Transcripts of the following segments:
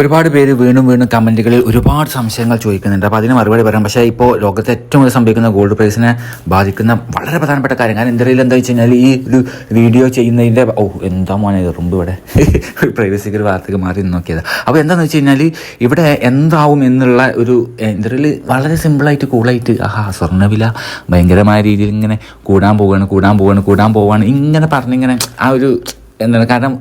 ഒരുപാട് പേര് വീണ്ടും വീണ്ടും കമന്റുകളിൽ ഒരുപാട് സംശയങ്ങൾ ചോദിക്കുന്നുണ്ട്. അപ്പോൾ അതിന് മറുപടി പറയാം. പക്ഷേ ഇപ്പോൾ ലോകത്തെ ഏറ്റവും കൂടുതൽ സംഭവിക്കുന്ന ഗോൾഡ് പ്രൈസിനെ ബാധിക്കുന്ന വളരെ പ്രധാനപ്പെട്ട കാര്യം. കാരണം എന്തെങ്കിലും എന്താ വെച്ച് കഴിഞ്ഞാൽ ഈ ഒരു വീഡിയോ ചെയ്യുന്നതിന്റെ ഓ എന്താ മോനെ റുമ്പ് ഇവിടെ? ഒരു പ്രൈവസിക്ക് ഒരു വാർത്തക്ക് മാറി നോക്കിയത്. അപ്പോൾ എന്താണെന്ന് വെച്ച് കഴിഞ്ഞാൽ ഇവിടെ എന്താവും എന്നുള്ള ഒരു എന്തെങ്കിലും വളരെ സിമ്പിളായിട്ട് കൂളായിട്ട് ആഹാ സ്വർണവില ഭയങ്കരമായ രീതിയിൽ ഇങ്ങനെ കൂടാൻ പോവുകയാണ് കൂടാൻ പോവുകയാണ് കൂടാൻ പോവുകയാണ് ഇങ്ങനെ പറഞ്ഞിങ്ങനെ ആ ഒരു എന്താണ്? കാരണം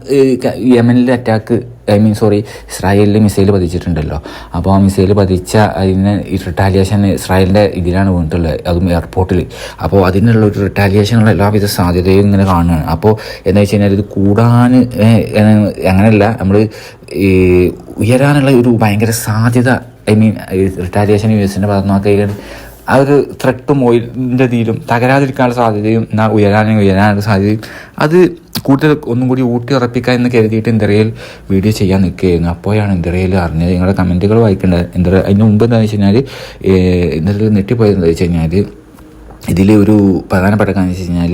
യമനിലെ അറ്റാക്ക് ഐ മീൻ സോറി ഇസ്രായേലിൽ മിസൈൽ പതിച്ചിട്ടുണ്ടല്ലോ. അപ്പോൾ ആ മിസൈൽ പതിച്ച അതിന് റിട്ടാലിയേഷൻ ഇസ്രായേലിന്റെ ഇതിലാണ് വീണിട്ടുള്ളത് അതും എയർപോർട്ടിൽ അപ്പോൾ അതിനുള്ള ഒരു റിട്ടാലിയേഷനുള്ള എല്ലാവിധ സാധ്യതയും ഇങ്ങനെ കാണുകയാണ്. അപ്പോൾ എന്താ വെച്ച് കഴിഞ്ഞാൽ ഇത് കൂടാൻ അങ്ങനെയല്ല നമ്മൾ ഉയരാനുള്ള ഒരു ഭയങ്കര സാധ്യത ഐ മീൻ റിട്ടാലിയേഷൻ യു എസിന്റെ ഭാഗത്ത് നോക്കി ആ ഒരു ത്രെട്ടും ഓയിലിന്റെ തീരും തകരാതിരിക്കാനുള്ള സാധ്യതയും ഉയരാനും ഉയരാനുള്ള സാധ്യതയും അത് കൂടുതൽ ഒന്നും കൂടി ഊട്ടി ഉറപ്പിക്കാൻ എന്ന് കരുതിയിട്ട് ഇന്ത്യയിൽ വീഡിയോ ചെയ്യാൻ നിൽക്കുകയായിരുന്നു. അപ്പോഴാണ് ഇന്ത്യയിൽ അറിഞ്ഞത്. നിങ്ങളുടെ കമന്റുകൾ വായിക്കേണ്ടത് ഇന്ത്യ അതിന് മുമ്പ് എന്താണെന്ന് വെച്ച് കഴിഞ്ഞാൽ ഇന്ത്യയിൽ നെട്ടിപ്പോയത് എന്താ വെച്ച് കഴിഞ്ഞാൽ ഇതിൽ ഒരു പ്രധാനപ്പെട്ട കാര്യം വെച്ച് കഴിഞ്ഞാൽ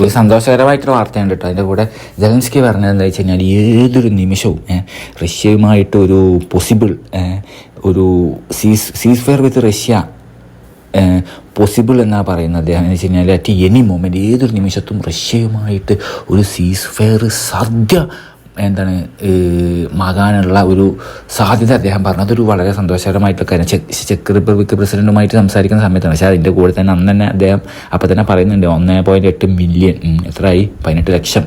ഒരു സന്തോഷകരമായിട്ടുള്ള വാർത്തയുണ്ട് കേട്ടോ. അതിന്റെ കൂടെ ജലൻസ്കി പറഞ്ഞത് എന്താ വെച്ച് കഴിഞ്ഞാൽ ഏതൊരു നിമിഷവും റഷ്യയുമായിട്ടൊരു പോസിബിൾ ഒരു cease cease fire with Russia possible എന്നാണ് പറയുന്നത്? അദ്ദേഹം എന്ന് വെച്ച് കഴിഞ്ഞാൽ അറ്റ് എനി മൊമെന്റ് ഏതൊരു നിമിഷത്തും റഷ്യയുമായിട്ട് ഒരു സീസ് ഫെയർ സാധ്യ എന്താണ് മാകാനുള്ള ഒരു സാധ്യത അദ്ദേഹം പറഞ്ഞു. അതൊരു വളരെ സന്തോഷകരമായിട്ടുള്ള കാര്യം. ചെക്ക് ചെക്ക് റിപ്പബ്ലിക് പ്രസിഡന്റുമായിട്ട് സംസാരിക്കുന്ന സമയത്താണ്. പക്ഷേ അതിന്റെ കൂടെ തന്നെ അന്ന് തന്നെ അദ്ദേഹം അപ്പോൾ തന്നെ പറയുന്നുണ്ട് ഒന്നേ പോയിന്റ് എട്ട് മില്യൺ എത്രയായി? പതിനെട്ട് ലക്ഷം.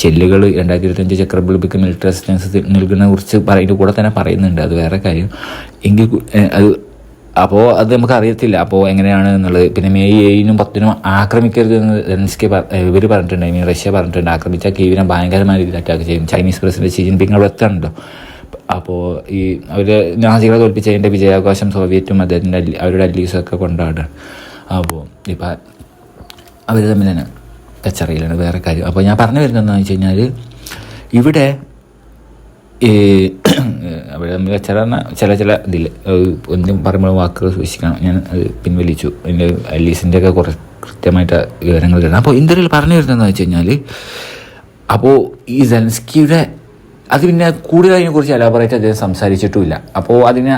ഷെല്ലുകൾ രണ്ടായിരത്തി ഇരുപത്തഞ്ച് ചെക്ക് റിപ്പബ്ലിക് മിലിറ്ററി അസിസ്റ്റൻസ് നൽകുന്നതിനെ കുറിച്ച് പറയുന്ന കൂടെ തന്നെ പറയുന്നുണ്ട്. അത് വേറെ കാര്യം. എങ്കിൽ അത് അപ്പോൾ അത് നമുക്ക് അറിയത്തില്ല അപ്പോൾ എങ്ങനെയാണ് എന്നുള്ളത്. പിന്നെ മെയ് ഏഴിനും പത്തിനും ആക്രമിക്കരുത് എന്ന് സെലൻസ്കി ഇവർ പറഞ്ഞിട്ടുണ്ട്. ഐ മീൻ റഷ്യ പറഞ്ഞിട്ടുണ്ട്. ആക്രമിച്ചാൽ കീവിനെ ഭയങ്കരമായ രീതിയിൽ അറ്റാക്ക് ചെയ്യും. ചൈനീസ് പ്രസിഡന്റ് ഷി ജിൻപിങ് അവിടെ എത്താനുണ്ടോ? അപ്പോൾ ഈ അവർ നാസികളെ തോൽപ്പിച്ചതിന്റെ വിജയാവകാശം സോവിയറ്റും അദ്ദേഹത്തിന്റെ അവരുടെ അല്ലീസും ഒക്കെ കൊണ്ടാടുകയാണ് അപ്പോൾ ഇപ്പം അവർ തമ്മിൽ തന്നെ കച്ചറിയിലാണ്. വേറെ കാര്യം. അപ്പോൾ ഞാൻ പറഞ്ഞു വരുന്നതെന്ന് വെച്ച് കഴിഞ്ഞാൽ ഇവിടെ ഈ അവിടെ തമ്മിൽ കച്ചറ പറഞ്ഞാൽ ചില ചില ഇതിൽ ഒന്നും പറയുമ്പോൾ വാക്കുകൾ സൂക്ഷിക്കണം ഞാൻ അത് പിൻവലിച്ചു. എന്റെ അലീസിന്റെ ഒക്കെ കുറേ കൃത്യമായിട്ട് വിവരങ്ങൾ കിട്ടണം അപ്പോൾ ഇന്ത്യയിൽ പറഞ്ഞു വരുന്നതെന്ന് വെച്ച് കഴിഞ്ഞാൽ അപ്പോൾ ഈ സെൻസ്കിയുടെ അത് പിന്നെ കൂടുതൽ അതിനെക്കുറിച്ച് എലാബറേറ്റ് അദ്ദേഹം സംസാരിച്ചിട്ടുമില്ല. അപ്പോൾ അതിനെ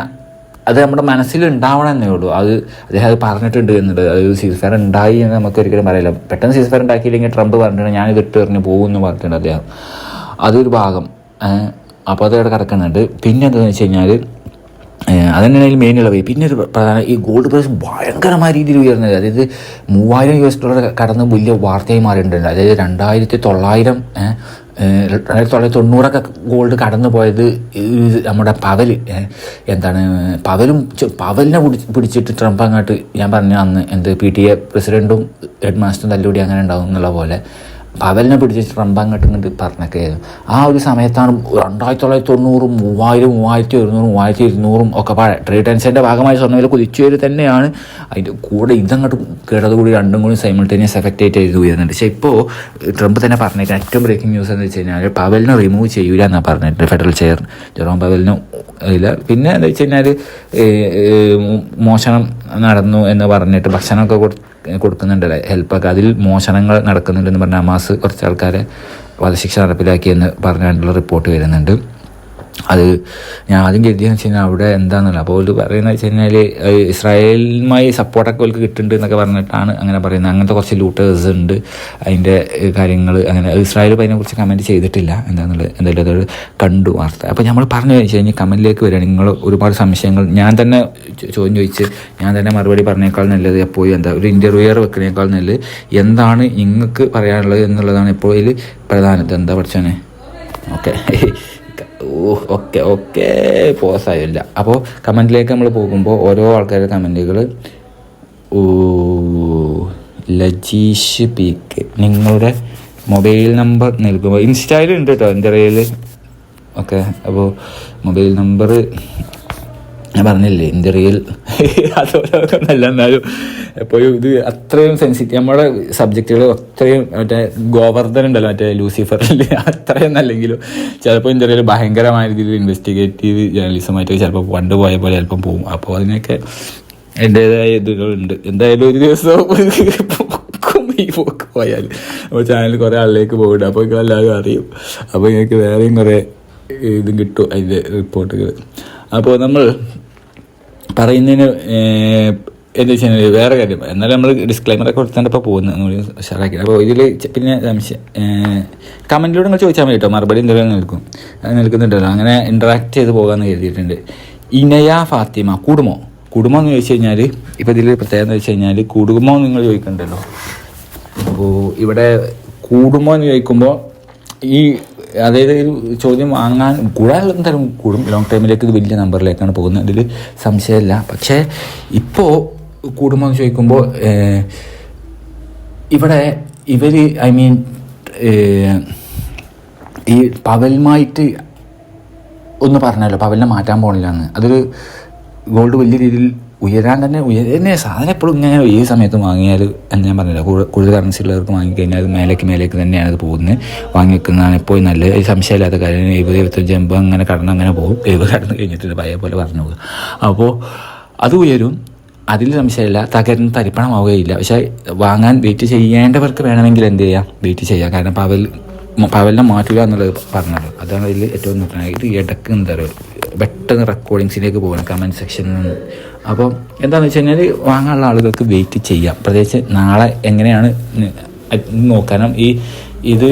അത് നമ്മുടെ മനസ്സിൽ ഉണ്ടാവണമെന്നേ ഉള്ളൂ. അത് അദ്ദേഹം അത് പറഞ്ഞിട്ടുണ്ട് എന്നുള്ളത്. അത് സീസ് ഫയർ ഉണ്ടായി എന്ന് നമുക്ക് ഒരിക്കലും പറയില്ല. പെട്ടെന്ന് സീസ് ഫയർ ഉണ്ടാക്കിയില്ലെങ്കിൽ ട്രംപ് പറഞ്ഞിട്ടുണ്ട് ഞാൻ ഇതിട്ട് എറിഞ്ഞ് പോകുമെന്ന് പറഞ്ഞിട്ടുണ്ട് അദ്ദേഹം. അതൊരു ഭാഗം. അപ്പോൾ അതവിടെ കിടക്കുന്നുണ്ട് പിന്നെ എന്താണെന്ന് വെച്ച് കഴിഞ്ഞാൽ അതന്നെയാണെങ്കിൽ മെയിൻ ഇളവ് പിന്നെ ഒരു പ്രധാന ഈ ഗോൾഡ് പ്രൈസ് ഭയങ്കരമായ രീതിയിൽ ഉയർന്നത് അതായത് മൂവായിരം യു എസ് ഡോളർ കടന്ന് വലിയ വാർത്തയായി മാറിയിട്ടുണ്ട്. അതായത് രണ്ടായിരത്തി തൊള്ളായിരം രണ്ടായിരത്തി തൊള്ളായിരത്തി തൊണ്ണൂറൊക്കെ ഗോൾഡ് കടന്നു പോയത് നമ്മുടെ പവൽ എന്താണ് പവലും പവലിനെ പിടിച്ച് പിടിച്ചിട്ട് ട്രംപ് അങ്ങോട്ട് ഞാൻ പറഞ്ഞു അന്ന് എന്ത് പി ടി എ പ്രസിഡന്റും ഹെഡ് മാസ്റ്ററും തല്ലുകൂടി അങ്ങനെ ഉണ്ടാവും എന്നുള്ള പോലെ. പവലിനെ പിടിച്ച് ട്രംപ് അങ്ങോട്ട് ഇങ്ങോട്ട് പറഞ്ഞൊക്കെ ആയിരുന്നു. ആ ഒരു സമയത്താണ് രണ്ടായിരത്തി തൊള്ളായിരത്തി തൊണ്ണൂറും മൂവായിരം മൂവായിരത്തി ഒരുന്നൂറും മൂവായിരത്തി ഇരുന്നൂറും ഒക്കെ പാടെ ട്രേഡ് ടെൻഷന്റെ ഭാഗമായി സ്വർണവില കുതിച്ചുവരും തന്നെയാണ്. അതിന്റെ കൂടെ ഇതങ്ങോട്ട് കേട്ടത് കൂടി രണ്ടും കൂടി സൈമിൾട്ടേനിയസ് എഫക്റ്റ് ആയിട്ട് ഇത് ഉയരുന്നുണ്ട്. പക്ഷേ ഇപ്പോൾ ട്രംപ് തന്നെ പറഞ്ഞിട്ട് ഏറ്റവും ബ്രേക്കിംഗ് ന്യൂസ് എന്ന് വെച്ച് കഴിഞ്ഞാൽ പവലിനെ റിമൂവ് ചെയ്യൂല എന്നാണ് പറഞ്ഞിട്ട് ഫെഡറൽ ചെയർ ജെറോം പവലിന് ഇല്ല. പിന്നെ എന്താ വെച്ച് കഴിഞ്ഞാൽ മോഷണം നടന്നു എന്ന് പറഞ്ഞിട്ട് ഭക്ഷണമൊക്കെ കൊടു കൊടുക്കുന്നുണ്ടല്ലേ? ഹെൽപ്പൊക്കെ. അതിൽ മോഷണങ്ങൾ നടക്കുന്നുണ്ടെന്ന് പറഞ്ഞ മാസ് കുറച്ച് ആൾക്കാരെ വധശിക്ഷ നടപ്പിലാക്കിയെന്ന് പറഞ്ഞുകൊണ്ടുള്ള റിപ്പോർട്ട് വരുന്നുണ്ട്. അത് ഞാൻ ആദ്യം കരുതിയെന്ന് വെച്ച് കഴിഞ്ഞാൽ അവിടെ എന്താണെന്നല്ല. അപ്പോൾ ഇത് പറയുന്നത് വെച്ച് കഴിഞ്ഞാൽ ഇസ്രായേലുമായി സപ്പോർട്ടൊക്കെ അവർക്ക് കിട്ടുന്നുണ്ട് എന്നൊക്കെ പറഞ്ഞിട്ടാണ് അങ്ങനെ പറയുന്നത്. അങ്ങനത്തെ കുറച്ച് ലൂട്ടേഴ്സ് ഉണ്ട്. അതിന്റെ കാര്യങ്ങൾ അങ്ങനെ. ഇസ്രായേൽ അതിനെക്കുറിച്ച് കമന്റ് ചെയ്തിട്ടില്ല. എന്താണെന്നുള്ളത് എന്തായാലും അതോട് കണ്ടു വാർത്ത. അപ്പോൾ നമ്മൾ പറഞ്ഞു വെച്ച് കഴിഞ്ഞാൽ കമന്റിലേക്ക് വരികയാണ് നിങ്ങൾ ഒരുപാട് സംശയങ്ങൾ ഞാൻ തന്നെ ചോദ്യം ചോദിച്ച് ഞാൻ തന്നെ മറുപടി പറഞ്ഞേക്കാൾ നല്ലത് എപ്പോഴും എന്താ ഒരു ഇന്റർവ്യൂയർ വെക്കുന്നേക്കാൾ നല്ലത് എന്താണ് നിങ്ങൾക്ക് പറയാനുള്ളത് എന്നുള്ളതാണ് എപ്പോഴും പ്രധാനത്തെ എന്താ പഠിച്ചോനെ? ഓക്കെ. Okay okay. പോസായില്ല അപ്പോൾ കമന്റിലേക്ക് നമ്മൾ പോകുമ്പോൾ ഓരോ ആൾക്കാരുടെ കമന്റുകൾ ലജീഷ് പീക്ക്. നിങ്ങളുടെ മൊബൈൽ നമ്പർ നൽകുമ്പോൾ ഇൻസ്റ്റയിൽ ഉണ്ട് കേട്ടോ എന്റെ കയ്യിൽ ഓക്കെ അപ്പോൾ മൊബൈൽ നമ്പർ ഞാൻ പറഞ്ഞില്ലേ എന്റെ റിയൽ നല്ല എന്നാലും എപ്പോഴും ഇത് അത്രയും സെൻസിറ്റീവ് നമ്മുടെ സബ്ജക്റ്റുകൾ അത്രയും മറ്റേ ഗോവർദ്ധൻ ഉണ്ടല്ലോ മറ്റേ ലൂസിഫറിൽ അത്രയും അല്ലെങ്കിലും ചിലപ്പോൾ എന്റെ റിയൽ ഭയങ്കരമായ രീതിയിൽ ഇൻവെസ്റ്റിഗേറ്റീവ് ജേർണലിസമായിട്ട് ചിലപ്പോൾ പണ്ട് പോയ പോലെ ചിലപ്പം പോകും അപ്പോൾ അതിനൊക്കെ എന്റേതായ ഇതുകളുണ്ട്. എന്തായാലും ഒരു ദിവസം ഈ പോക്ക് പോയാൽ അപ്പോൾ ചാനൽ കുറേ ആളിലേക്ക് പോകുന്നുണ്ട് അപ്പോൾ എല്ലാവരും അറിയും. അപ്പോൾ നിങ്ങൾക്ക് വേറെയും കുറേ ഇതും കിട്ടും അതിന്റെ റിപ്പോർട്ടുകൾ അപ്പോൾ നമ്മൾ പറയുന്നതിന് എന്താ വെച്ചാൽ വേറെ കാര്യം. എന്നാലും നമ്മൾ ഡിസ്ക്ലൈമറൊക്കെ കൊടുത്താണ്ട് ഇപ്പോൾ പോകുന്നത്. ഉഷാറാക്കി. അപ്പോൾ ഇതിൽ പിന്നെ കമന്റിലൂടെ നിങ്ങൾ ചോദിച്ചാൽ മതി കേട്ടോ മറുപടി എന്തെങ്കിലും നിൽക്കും. നിൽക്കുന്നുണ്ടല്ലോ. അങ്ങനെ ഇൻട്രാക്ട് ചെയ്ത് പോകാമെന്ന് കരുതിയിട്ടുണ്ട്. ഇനയ ഫാത്തിമ കുടുമോ കുടുംബം എന്ന് ചോദിച്ചു കഴിഞ്ഞാൽ ഇപ്പോൾ ഇതിൽ പ്രത്യേകത എന്ന് വെച്ച് കഴിഞ്ഞാൽ കുടുംബം നിങ്ങൾ ചോദിക്കണ്ടല്ലോ. അപ്പോൾ ഇവിടെ കൂടുമോ എന്ന് ചോദിക്കുമ്പോൾ ഈ അതായത് ഒരു ചോദ്യം വാങ്ങാൻ കൂടാനുള്ള തരം കൂടും. ലോങ് ടൈമിലേക്ക് ഇത് വലിയ നമ്പറിലേക്കാണ് പോകുന്നത്. അതിൽ സംശയമില്ല. പക്ഷേ ഇപ്പോൾ കൂടുമ്പോൾ ചോദിക്കുമ്പോൾ ഇവിടെ ഇവർ ഐ മീൻ ഈ പവലുമായിട്ട് ഒന്ന് പറഞ്ഞല്ലോ. പവലിനെ മാറ്റാൻ പോകണില്ലാന്ന് അതൊരു ഗോൾഡ് വലിയ രീതിയിൽ ഉയരാൻ തന്നെ ഉയരുന്ന സാധനം എപ്പോഴും ഇങ്ങനെ ഈ സമയത്ത് വാങ്ങിയാൽ എന്ന് ഞാൻ പറഞ്ഞില്ല കൂടുതൽ കറൻസി ഉള്ളവർക്ക് വാങ്ങിക്കഴിഞ്ഞാൽ അത് മേലേക്ക് മേലേക്ക് തന്നെയാണ് അത് പോകുന്നത്. വാങ്ങി വെക്കുന്നതാണ് എപ്പോഴും നല്ലത്. ഒരു സംശയമില്ലാത്ത കാര്യം. എഴുപത് എഴുപത്തഞ്ച് എൺപത് അങ്ങനെ കടന്ന് അങ്ങനെ പോകും. എഴുപത് കടന്ന് കഴിഞ്ഞിട്ട് പഴയ പോലെ പറഞ്ഞു പോകും. അപ്പോൾ അത് ഉയരും. അതിൽ സംശയമില്ല. തകരുന്ന തരിപ്പണമാവുകയില്ല. പക്ഷേ വാങ്ങാൻ വെയിറ്റ് ചെയ്യേണ്ടവർക്ക് വേണമെങ്കിൽ എന്ത് ചെയ്യാം? വെയിറ്റ് ചെയ്യാം. കാരണം പവൽ പവലിനെ മാറ്റുക എന്നുള്ളത് പറഞ്ഞത്. അതാണ് അതിൽ ഏറ്റവും നോക്കുന്നത് ഇത് ഇടയ്ക്ക് എന്താ പറയുക പെട്ടെന്ന് റെക്കോർഡിങ്സിലേക്ക് പോകണം കമന്റ് സെക്ഷനിൽ നിന്ന്. അപ്പോൾ എന്താണെന്ന് വെച്ച് കഴിഞ്ഞാൽ വാങ്ങാനുള്ള ആളുകൾക്ക് വെയിറ്റ് ചെയ്യാം. പ്രത്യേകിച്ച് നാളെ എങ്ങനെയാണ് നോക്കാനും ഈ ഇത്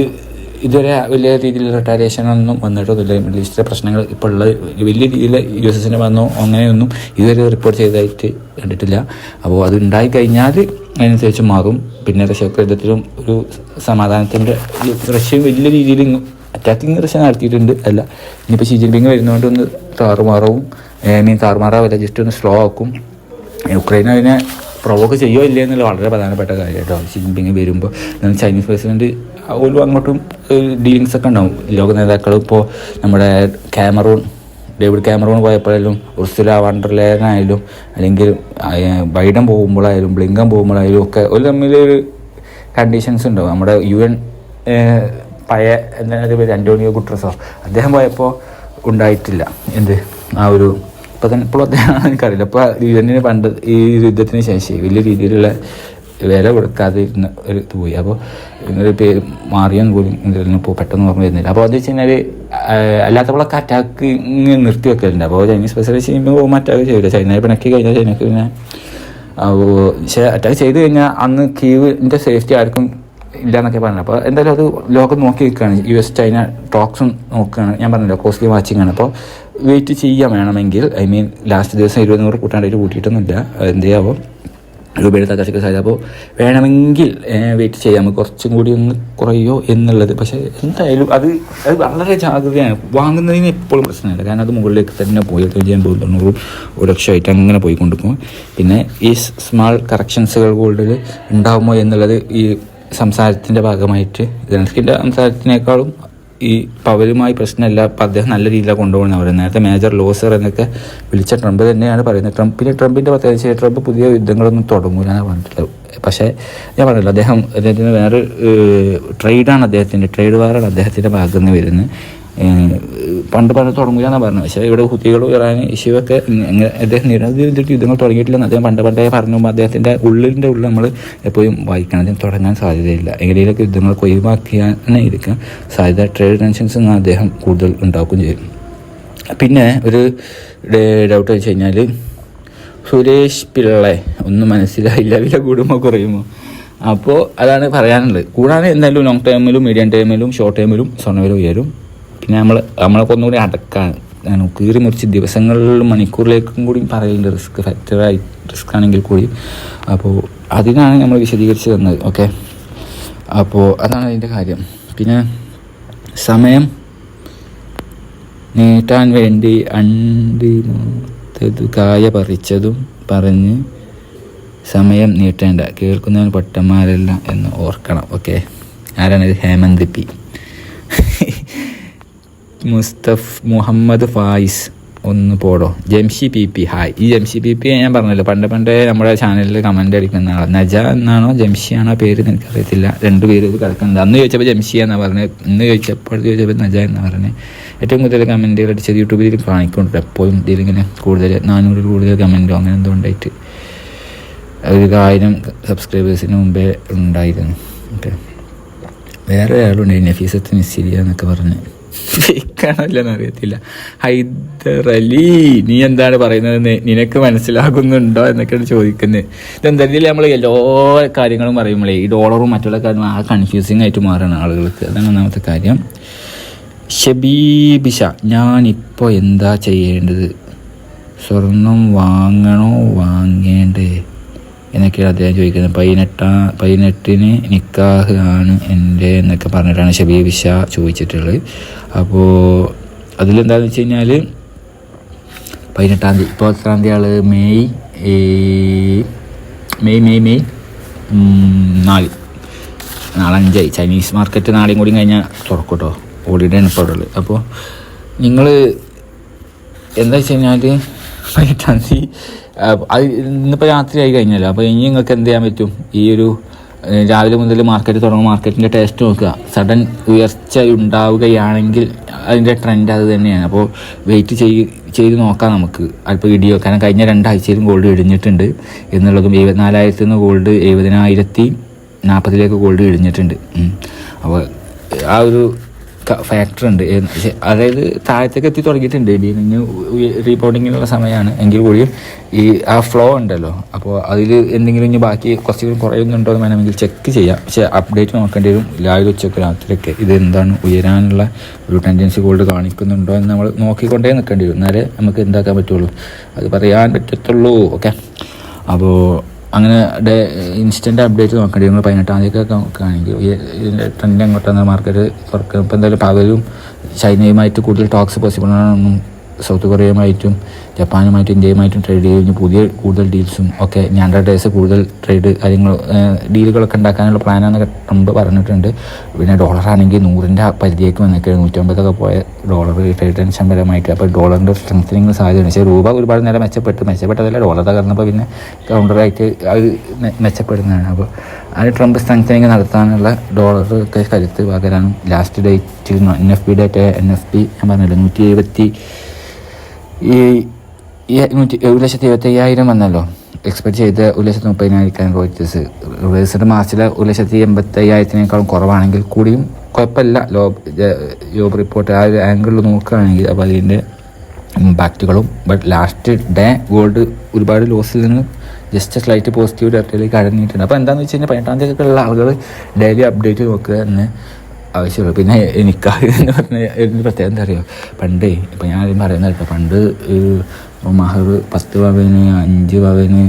ഇതുവരെ വലിയ രീതിയിൽ റിട്ടാലിയേഷനൊന്നും വന്നിട്ടൊന്നുമില്ല. മിഡിൽ ഈസ്റ്റിലെ പ്രശ്നങ്ങൾ ഇപ്പോൾ ഉള്ള വലിയ രീതിയിൽ യു എസ് എസിന് വന്നോ അങ്ങനെയൊന്നും ഇതുവരെ റിപ്പോർട്ട് ചെയ്തതായിട്ട് കണ്ടിട്ടില്ല. അപ്പോൾ അത് ഉണ്ടായി കഴിഞ്ഞാൽ അതിനനുസരിച്ച് മാറും. പിന്നെ റഷ്യക്ക് യുദ്ധത്തിലും ഒരു സമാധാനത്തിന്റെ റഷ്യ വലിയ രീതിയിൽ അറ്റാക്കിങ് റഷ്യ നടത്തിയിട്ടുണ്ട്. അല്ല ഇനിയിപ്പോൾ ഷി ജിൻപിങ് വരുന്നതുകൊണ്ട് ഒന്ന് താറുമാറവും മീൻ താറുമാറാവില്ല ജസ്റ്റ് ഒന്ന് സ്ലോ ആക്കും. യുക്രൈൻ അതിനെ പ്രൊവോക്ക് ചെയ്യുമോ ഇല്ലേ എന്നുള്ള വളരെ പ്രധാനപ്പെട്ട കാര്യം കേട്ടോ ഷി ജിൻപിങ് വരുമ്പോൾ ചൈനീസ് പ്രസിഡന്റ് ഒരു അങ്ങോട്ടും ഡീലിങ്സ് ഒക്കെ ഉണ്ടാവും. ലോക നേതാക്കൾ ഇപ്പോൾ നമ്മുടെ ക്യാമറൂൺ ഡേവിഡ് ക്യാമറൂൺ പോയപ്പോഴായാലും ഉർസുല വണ്ടർലേനായാലും അല്ലെങ്കിൽ ബൈഡൻ പോകുമ്പോഴായാലും ബ്ലിങ്കൻ പോകുമ്പോഴായാലും ഒക്കെ ഒരു തമ്മിൽ ഒരു കണ്ടീഷൻസ് ഉണ്ടാവും. നമ്മുടെ യു എൻ പഴയ എന്താണ് പേര്? അന്റോണിയോ ഗുട്രസോ അദ്ദേഹം പോയപ്പോൾ ഉണ്ടായിട്ടില്ല. എന്ത്? ആ ഒരു ഇപ്പം തന്നെ ഇപ്പോൾ അദ്ദേഹം എനിക്കറിയില്ല. ഇപ്പോൾ യുദ്ധത്തിന് പണ്ട് ഈ യുദ്ധത്തിന് ശേഷം വലിയ രീതിയിലുള്ള വില കൊടുക്കാതെ ഇരുന്ന ഒരു ഇത് പോയി. അപ്പോൾ ഇങ്ങനൊരു പേര് മാറിയെന്ന് പോലും ഇപ്പോൾ പെട്ടെന്ന് ഓർമ്മ വരുന്നില്ല. അപ്പോൾ അത് വെച്ച് കഴിഞ്ഞാൽ അല്ലാത്തപ്പോഴൊക്കെ അറ്റാക്ക് ഇങ്ങനെ നിർത്തി വെക്കലുണ്ട്. അപ്പോൾ ചൈനീസ് സ്പെഷ്യലൈസ് ചെയ്യുമ്പോൾ പോകുമ്പോൾ അറ്റാക്ക് ചെയ്യില്ല ചൈനയെ പിണക്കി കഴിഞ്ഞാൽ ചൈനക്ക് പിന്നെ അപ്പോൾ പക്ഷേ അറ്റാക്ക് ചെയ്ത് കഴിഞ്ഞാൽ അന്ന് കീവിന്റെ സേഫ്റ്റി ആർക്കും ഇല്ല എന്നൊക്കെ പറഞ്ഞു അപ്പോൾ എന്തായാലും അത് ലോകം നോക്കി നിൽക്കുകയാണ്. യു എസ് ചൈന ടോക്സും നോക്കുകയാണ്. ഞാൻ പറഞ്ഞല്ലോ കോസ്റ്റ്ലി വാച്ചിങ് ആണ്. അപ്പോൾ വെയിറ്റ് ചെയ്യാൻ വേണമെങ്കിൽ ഐ മീൻ ലാസ്റ്റ് ദിവസം ഇരുപത് കൂട്ടാണ്ടായിട്ട് കൂട്ടിയിട്ടൊന്നുമില്ല. എന്ത് ചെയ്യാവോ? രൂപയുടെ തകർച്ചയ്ക്ക് സാധ്യത. അപ്പോൾ വേണമെങ്കിൽ വെയിറ്റ് ചെയ്യാം. കുറച്ചും കൂടി ഒന്ന് കുറയോ എന്നുള്ളത്. പക്ഷേ എന്തായാലും അത് അത് വളരെ ജാഗ്രതയാണ്. വാങ്ങുന്നതിന് എപ്പോഴും പ്രശ്നമില്ല. കാരണം അത് മുകളിലേക്ക് തന്നെ പോയി. ചെയ്യാൻ തൊണ്ണൂറ് തൊണ്ണൂറും ഒരു ലക്ഷമായിട്ട് അങ്ങനെ പോയിക്കൊണ്ടിരിക്കും പിന്നെ ഈ സ്മാൾ കറക്ഷൻസുകൾ കൂടുതൽ ഉണ്ടാകുമോ എന്നുള്ളത് ഈ സംസാരത്തിന്റെ ഭാഗമായിട്ട് ജനസ്കിന്റെ സംസാരത്തിനേക്കാളും ഈ പവലുമായി പ്രശ്നമില്ല അപ്പം അദ്ദേഹം നല്ല രീതിയിലാണ് കൊണ്ടുപോകുന്നത്. അവർ നേരത്തെ മേജർ ലോസർ എന്നൊക്കെ വിളിച്ച ട്രംപ് തന്നെയാണ് പറയുന്നത്. ട്രംപ് പിന്നെ ട്രംപിന്റെ പ്രത്യേകിച്ച് ട്രംപ് പുതിയ യുദ്ധങ്ങളൊന്നും തുടങ്ങൂല എന്നാണ് പറഞ്ഞിട്ടുള്ളത്. പക്ഷേ ഞാൻ പറഞ്ഞല്ലോ അദ്ദേഹം അദ്ദേഹത്തിന് വേറെ ട്രേഡാണ് അദ്ദേഹത്തിന്റെ ട്രേഡ് വാറാണ് അദ്ദേഹത്തിന്റെ ഭാഗത്തുനിന്ന് വരുന്നത്. പണ്ട് പറഞ്ഞ് തുടങ്ങുക എന്നാണ് പറഞ്ഞത്. പക്ഷേ ഇവിടെ കുത്തികൾ ഇറാൻ ഇഷ്യൂവൊക്കെ അദ്ദേഹം നിരവധി യുദ്ധങ്ങൾ തുടങ്ങിയിട്ടില്ലെന്ന് അദ്ദേഹം പണ്ട് പണ്ടേ പറഞ്ഞു. അദ്ദേഹത്തിന്റെ ഉള്ളിന്റെ ഉള്ളിൽ നമ്മൾ എപ്പോഴും വായിക്കണം. അദ്ദേഹം തുടങ്ങാൻ സാധ്യതയില്ല. എങ്ങനെയൊക്കെ യുദ്ധങ്ങളൊക്കെ ഒഴിവാക്കിയാൽ ഇരിക്കാൻ സാധ്യത ട്രേഡ് ടെൻഷൻസ് എന്ന് അദ്ദേഹം കൂടുതൽ ഉണ്ടാക്കുകയും ചെയ്യും. പിന്നെ ഒരു ഡൗട്ട് വെച്ച് കഴിഞ്ഞാൽ സുരേഷ് പിള്ളെ ഒന്നും മനസ്സിലായില്ല. വില കൂടുമോ കുറയുമോ? അപ്പോൾ അതാണ് പറയാനുള്ളത്. കൂടാതെ എന്തായാലും ലോങ് ടൈമിലും മീഡിയം ടൈമിലും ഷോർട്ട് ടൈമിലും സ്വർണവില ഉയരും. പിന്നെ നമ്മൾ നമ്മളൊക്കെ ഒന്നുകൂടി അടക്കാണ്. കീറി മുറിച്ച് ദിവസങ്ങളിലും മണിക്കൂറിലേക്കും കൂടി പറയുന്നുണ്ട് റിസ്ക് ഫാക്ടറായി റിസ്ക് ആണെങ്കിൽ കൂടി. അപ്പോൾ അതിനാണ് നമ്മൾ വിശദീകരിച്ച് തന്നത് ഓക്കെ അപ്പോൾ അതാണ് അതിന്റെ കാര്യം. പിന്നെ സമയം നീട്ടാൻ വേണ്ടി അണ്ടി മൂത്തത് കായ പറിച്ചതും പറഞ്ഞ് സമയം നീട്ടേണ്ട. കേൾക്കുന്നവൻ പൊട്ടന്മാരല്ല എന്ന് ഓർക്കണം ഓക്കെ ആരാണ് ഹേമന്ത് പി. മുസ്തഫ് മുഹമ്മദ് ഫായിസ് ഒന്ന് പോടോ. Jamshi P P. ഹായ്. ഈ ജംഷി പി പി ഞാൻ പറഞ്ഞല്ലോ പണ്ട് പണ്ടേ നമ്മുടെ ചാനലിൽ കമന്റ് അടിക്കുന്ന ആളാണ് നജ എന്നാണോ ജംഷി ആണോ പേര് എനിക്കറിയത്തില്ല. രണ്ട് പേര് ഇത് കിടക്കുന്നത് അന്ന് ചോദിച്ചപ്പോൾ ജംഷി എന്നാണ് പറഞ്ഞത് ഇന്ന് ചോദിച്ചപ്പോൾ ചോദിച്ചപ്പോൾ നജ എന്ന് പറഞ്ഞത് ഏറ്റവും കൂടുതൽ കമന്റുകൾ അടിച്ചത് യൂട്യൂബിൽ കാണിക്കുന്നുണ്ട്. എപ്പോഴും ഇതിലിങ്ങനെ കൂടുതൽ നാനൂറിൽ കൂടുതൽ കമന്റോ അങ്ങനെ എന്തോ ഉണ്ടായിട്ട്. ഒരു ആയിരം സബ്സ്ക്രൈബേഴ്സിന് മുമ്പേ ഉണ്ടായിരുന്നു. ഓക്കെ. വേറെ ഒരാളുണ്ട് നഫീസത്ത് മിസ്സിരിയ എന്നൊക്കെ പറഞ്ഞ്. ഫേക്കാണോ ഇല്ലെന്ന് അറിയത്തില്ല. ഹൈദർ അലി നീ എന്താണ് പറയുന്നത്? നിനക്ക് മനസ്സിലാകുന്നുണ്ടോ എന്നൊക്കെയാണ് ചോദിക്കുന്നത് ഇതെന്തായാലും നമ്മൾ എല്ലാ കാര്യങ്ങളും പറയുമ്പോഴേ ഈ ഡോളറും മറ്റുള്ള കാര്യങ്ങളും ആ കൺഫ്യൂസിങ് ആയിട്ട് മാറുകയാണ് ആളുകൾക്ക്. അതാണ് ഒന്നാമത്തെ കാര്യം. ഷബീബിഷ ഞാനിപ്പോൾ എന്താ ചെയ്യേണ്ടത്? സ്വർണം വാങ്ങണോ? വാങ്ങേണ്ടേ? എന്നൊക്കെയാണ് അദ്ദേഹം ചോദിക്കുന്നത്. പതിനെട്ടാം പതിനെട്ടിന് നിക്കാഹ് ആണ് എന്റെ എന്നൊക്കെ പറഞ്ഞിട്ടാണ് ഷബീബ് ഷാ ചോദിച്ചിട്ടുള്ളത്. അപ്പോൾ അതിലെന്താണെന്ന് വെച്ച് കഴിഞ്ഞാൽ പതിനെട്ടാം തീയതി ഇപ്പോൾ എത്രാം തീയതി ആൾ മെയ് മെയ് മെയ് മെയ് നാല്. നാളെ അഞ്ചായി. ചൈനീസ് മാർക്കറ്റ് നാളെയും കൂടി കഴിഞ്ഞാൽ തുറക്കും കേട്ടോ ഹോളിഡേ ആണ് ഇപ്പോൾ ഉള്ളത്. അപ്പോൾ നിങ്ങൾ എന്താ വെച്ച് കഴിഞ്ഞാൽ പതിനെട്ടാം തീയതി അത് ഇന്നിപ്പോൾ രാത്രി ആയി കഴിഞ്ഞല്ലോ. അപ്പോൾ ഇനി നിങ്ങൾക്ക് എന്ത് ചെയ്യാൻ പറ്റും? ഈ ഒരു രാവിലെ മുതൽ മാർക്കറ്റ് തുടങ്ങും. മാർക്കറ്റിന്റെ ടേസ്റ്റ് നോക്കുക. സഡൻ ഉയർച്ച ഉണ്ടാവുകയാണെങ്കിൽ അതിന്റെ ട്രെൻഡ് അത് തന്നെയാണ്. അപ്പോൾ വെയിറ്റ് ചെയ്ത് ചെയ്ത് നോക്കാം നമുക്ക്. അല്പം ഇടിയോ കാരണം കഴിഞ്ഞ രണ്ടാഴ്ചയിലും ഗോൾഡ് ഇടിഞ്ഞിട്ടുണ്ട്. എന്നുള്ളതും എഴുപത്തിനാലായിരത്തിൽ നിന്ന് ഗോൾഡ് എഴുപതിനായിരത്തി നാൽപ്പതിലേക്ക് ഗോൾഡ് ഇടിഞ്ഞിട്ടുണ്ട്. അപ്പോൾ ആ ഒരു ഫാക്ടർ ഉണ്ട്. അതായത് താഴത്തേക്ക് എത്തി തുടങ്ങിയിട്ടുണ്ട്. ഇനി റീപോർട്ടിങ്ങിനുള്ള സമയമാണ്. എങ്കിൽ കൂടിയും ഈ ആ ഫ്ലോ ഉണ്ടല്ലോ. അപ്പോൾ അതിൽ എന്തെങ്കിലും ഇനി ബാക്കി കുറച്ചുകൂടി കുറയുന്നുണ്ടോ എന്ന് വേണമെങ്കിൽ ചെക്ക് ചെയ്യാം. പക്ഷേ അപ്ഡേറ്റ് നോക്കേണ്ടി വരും. രാവിലെ ഉച്ചയ്ക്ക് രാത്രിയൊക്കെ ഇത് എന്താണ് ഉയരാനുള്ള ഒരു ടെൻഡൻസി ഗോൾഡ് കാണിക്കുന്നുണ്ടോ എന്ന് നമ്മൾ നോക്കിക്കൊണ്ടേ നിൽക്കേണ്ടി വരും. എന്നാലേ നമുക്ക് എന്താക്കാൻ പറ്റുള്ളൂ. അത് പറയാൻ പറ്റത്തുള്ളൂ. ഓക്കെ? അപ്പോൾ അങ്ങനെ ഡേ ഇൻസ്റ്റന്റ് അപ്ഡേറ്റ് നോക്കേണ്ടി. നിങ്ങൾ പതിനെട്ടാം തീയതിയൊക്കെ നോക്കുകയാണെങ്കിൽ ഇതിന്റെ ട്രെൻഡ് അങ്ങോട്ടാണ് മാർക്കറ്റ് ഇപ്പോൾ എന്തായാലും പകലും ചൈനയുമായിട്ട് കൂടുതൽ ടോക്സ് പോസിബിൾ ആണെന്നും സൗത്ത് കൊറിയയുമായിട്ടും ജപ്പാനുമായിട്ടും ഇന്ത്യയുമായിട്ടും ട്രേഡ് ചെയ്യുന്ന പുതിയ കൂടുതൽ ഡീൽസും ഒക്കെ ഞാൻ ഡേസ് കൂടുതൽ ട്രേഡ് കാര്യങ്ങൾ ഡീലുകളൊക്കെ ഉണ്ടാക്കാനുള്ള പ്ലാനാണെന്ന് ട്രംപ് പറഞ്ഞിട്ടുണ്ട്. പിന്നെ ഡോളർ ഡോളറാണെങ്കിൽ നൂറിന്റെ പരിധിയേക്ക് വന്നിട്ട് നൂറ്റമ്പതൊക്കെ പോയ ഡോളർ ട്രേഡ് ടെൻഷൻ പരമായിട്ട്. അപ്പോൾ ഡോളറിന്റെ സ്ട്രെങ്തനിങ് സാധ്യതയുണ്ട്. പക്ഷേ രൂപ ഒരുപാട് നേരം മെച്ചപ്പെട്ടു. മെച്ചപ്പെട്ടതല്ല ഡോളർ തകർന്നപ്പോൾ പിന്നെ കൗണ്ടറായിട്ട് അത് മെച്ചപ്പെടുന്നതാണ്. അപ്പോൾ അത് ട്രംപ് സ്ട്രെങ്തനിങ് നടത്താനുള്ള ഡോളർ ഒക്കെ കരുത്ത് പകരാനും last date N F B date N F B ഞാൻ പറഞ്ഞില്ല നൂറ്റി എഴുപത്തി ഈ ഒരു ലക്ഷത്തി ഇരുപത്തി അയ്യായിരം വന്നല്ലോ. എക്സ്പെക്ട് ചെയ്ത ഒരു ലക്ഷത്തി മുപ്പതിനായിരം റോയിറ്റേഴ്സ് റിവേഴ്സിന്റെ മാർച്ചിലെ ഒരു ലക്ഷത്തി എൺപത്തി അയ്യായിരത്തിനേക്കാളും കുറവാണെങ്കിൽ കൂടിയും കുഴപ്പമില്ല. ലോ ജോബ് റിപ്പോർട്ട് ആ ഒരു ആംഗിളിൽ നോക്കുകയാണെങ്കിൽ അപ്പോൾ അതിന്റെ ഇമ്പാക്റ്റുകളും ബട്ട് ലാസ്റ്റ് ഡേ ഗോൾഡ് ഒരുപാട് ലോസിൽ നിന്ന് ജസ്റ്റ് സ്ലൈറ്റ് പോസിറ്റീവ് ഡേറ്റയിലേക്ക് അടങ്ങിയിട്ടുണ്ട്. അപ്പോൾ എന്താണെന്ന് വെച്ച് കഴിഞ്ഞാൽ പതിനെട്ടാം തീയതി ഉള്ള ആളുകൾ ഡെയിലി അപ്ഡേറ്റ് നോക്കുക എന്ന് ആവശ്യമുള്ളൂ. പിന്നെ എനിക്ക് എന്ന് പറഞ്ഞാൽ എന്റെ പ്രത്യേകത എന്താ അറിയോ? പണ്ടേ ഇപ്പം ഞാൻ ആദ്യം പറയുന്നത് കേട്ടോ പണ്ട് മഹർ പത്ത് പവന് അഞ്ച് പവന്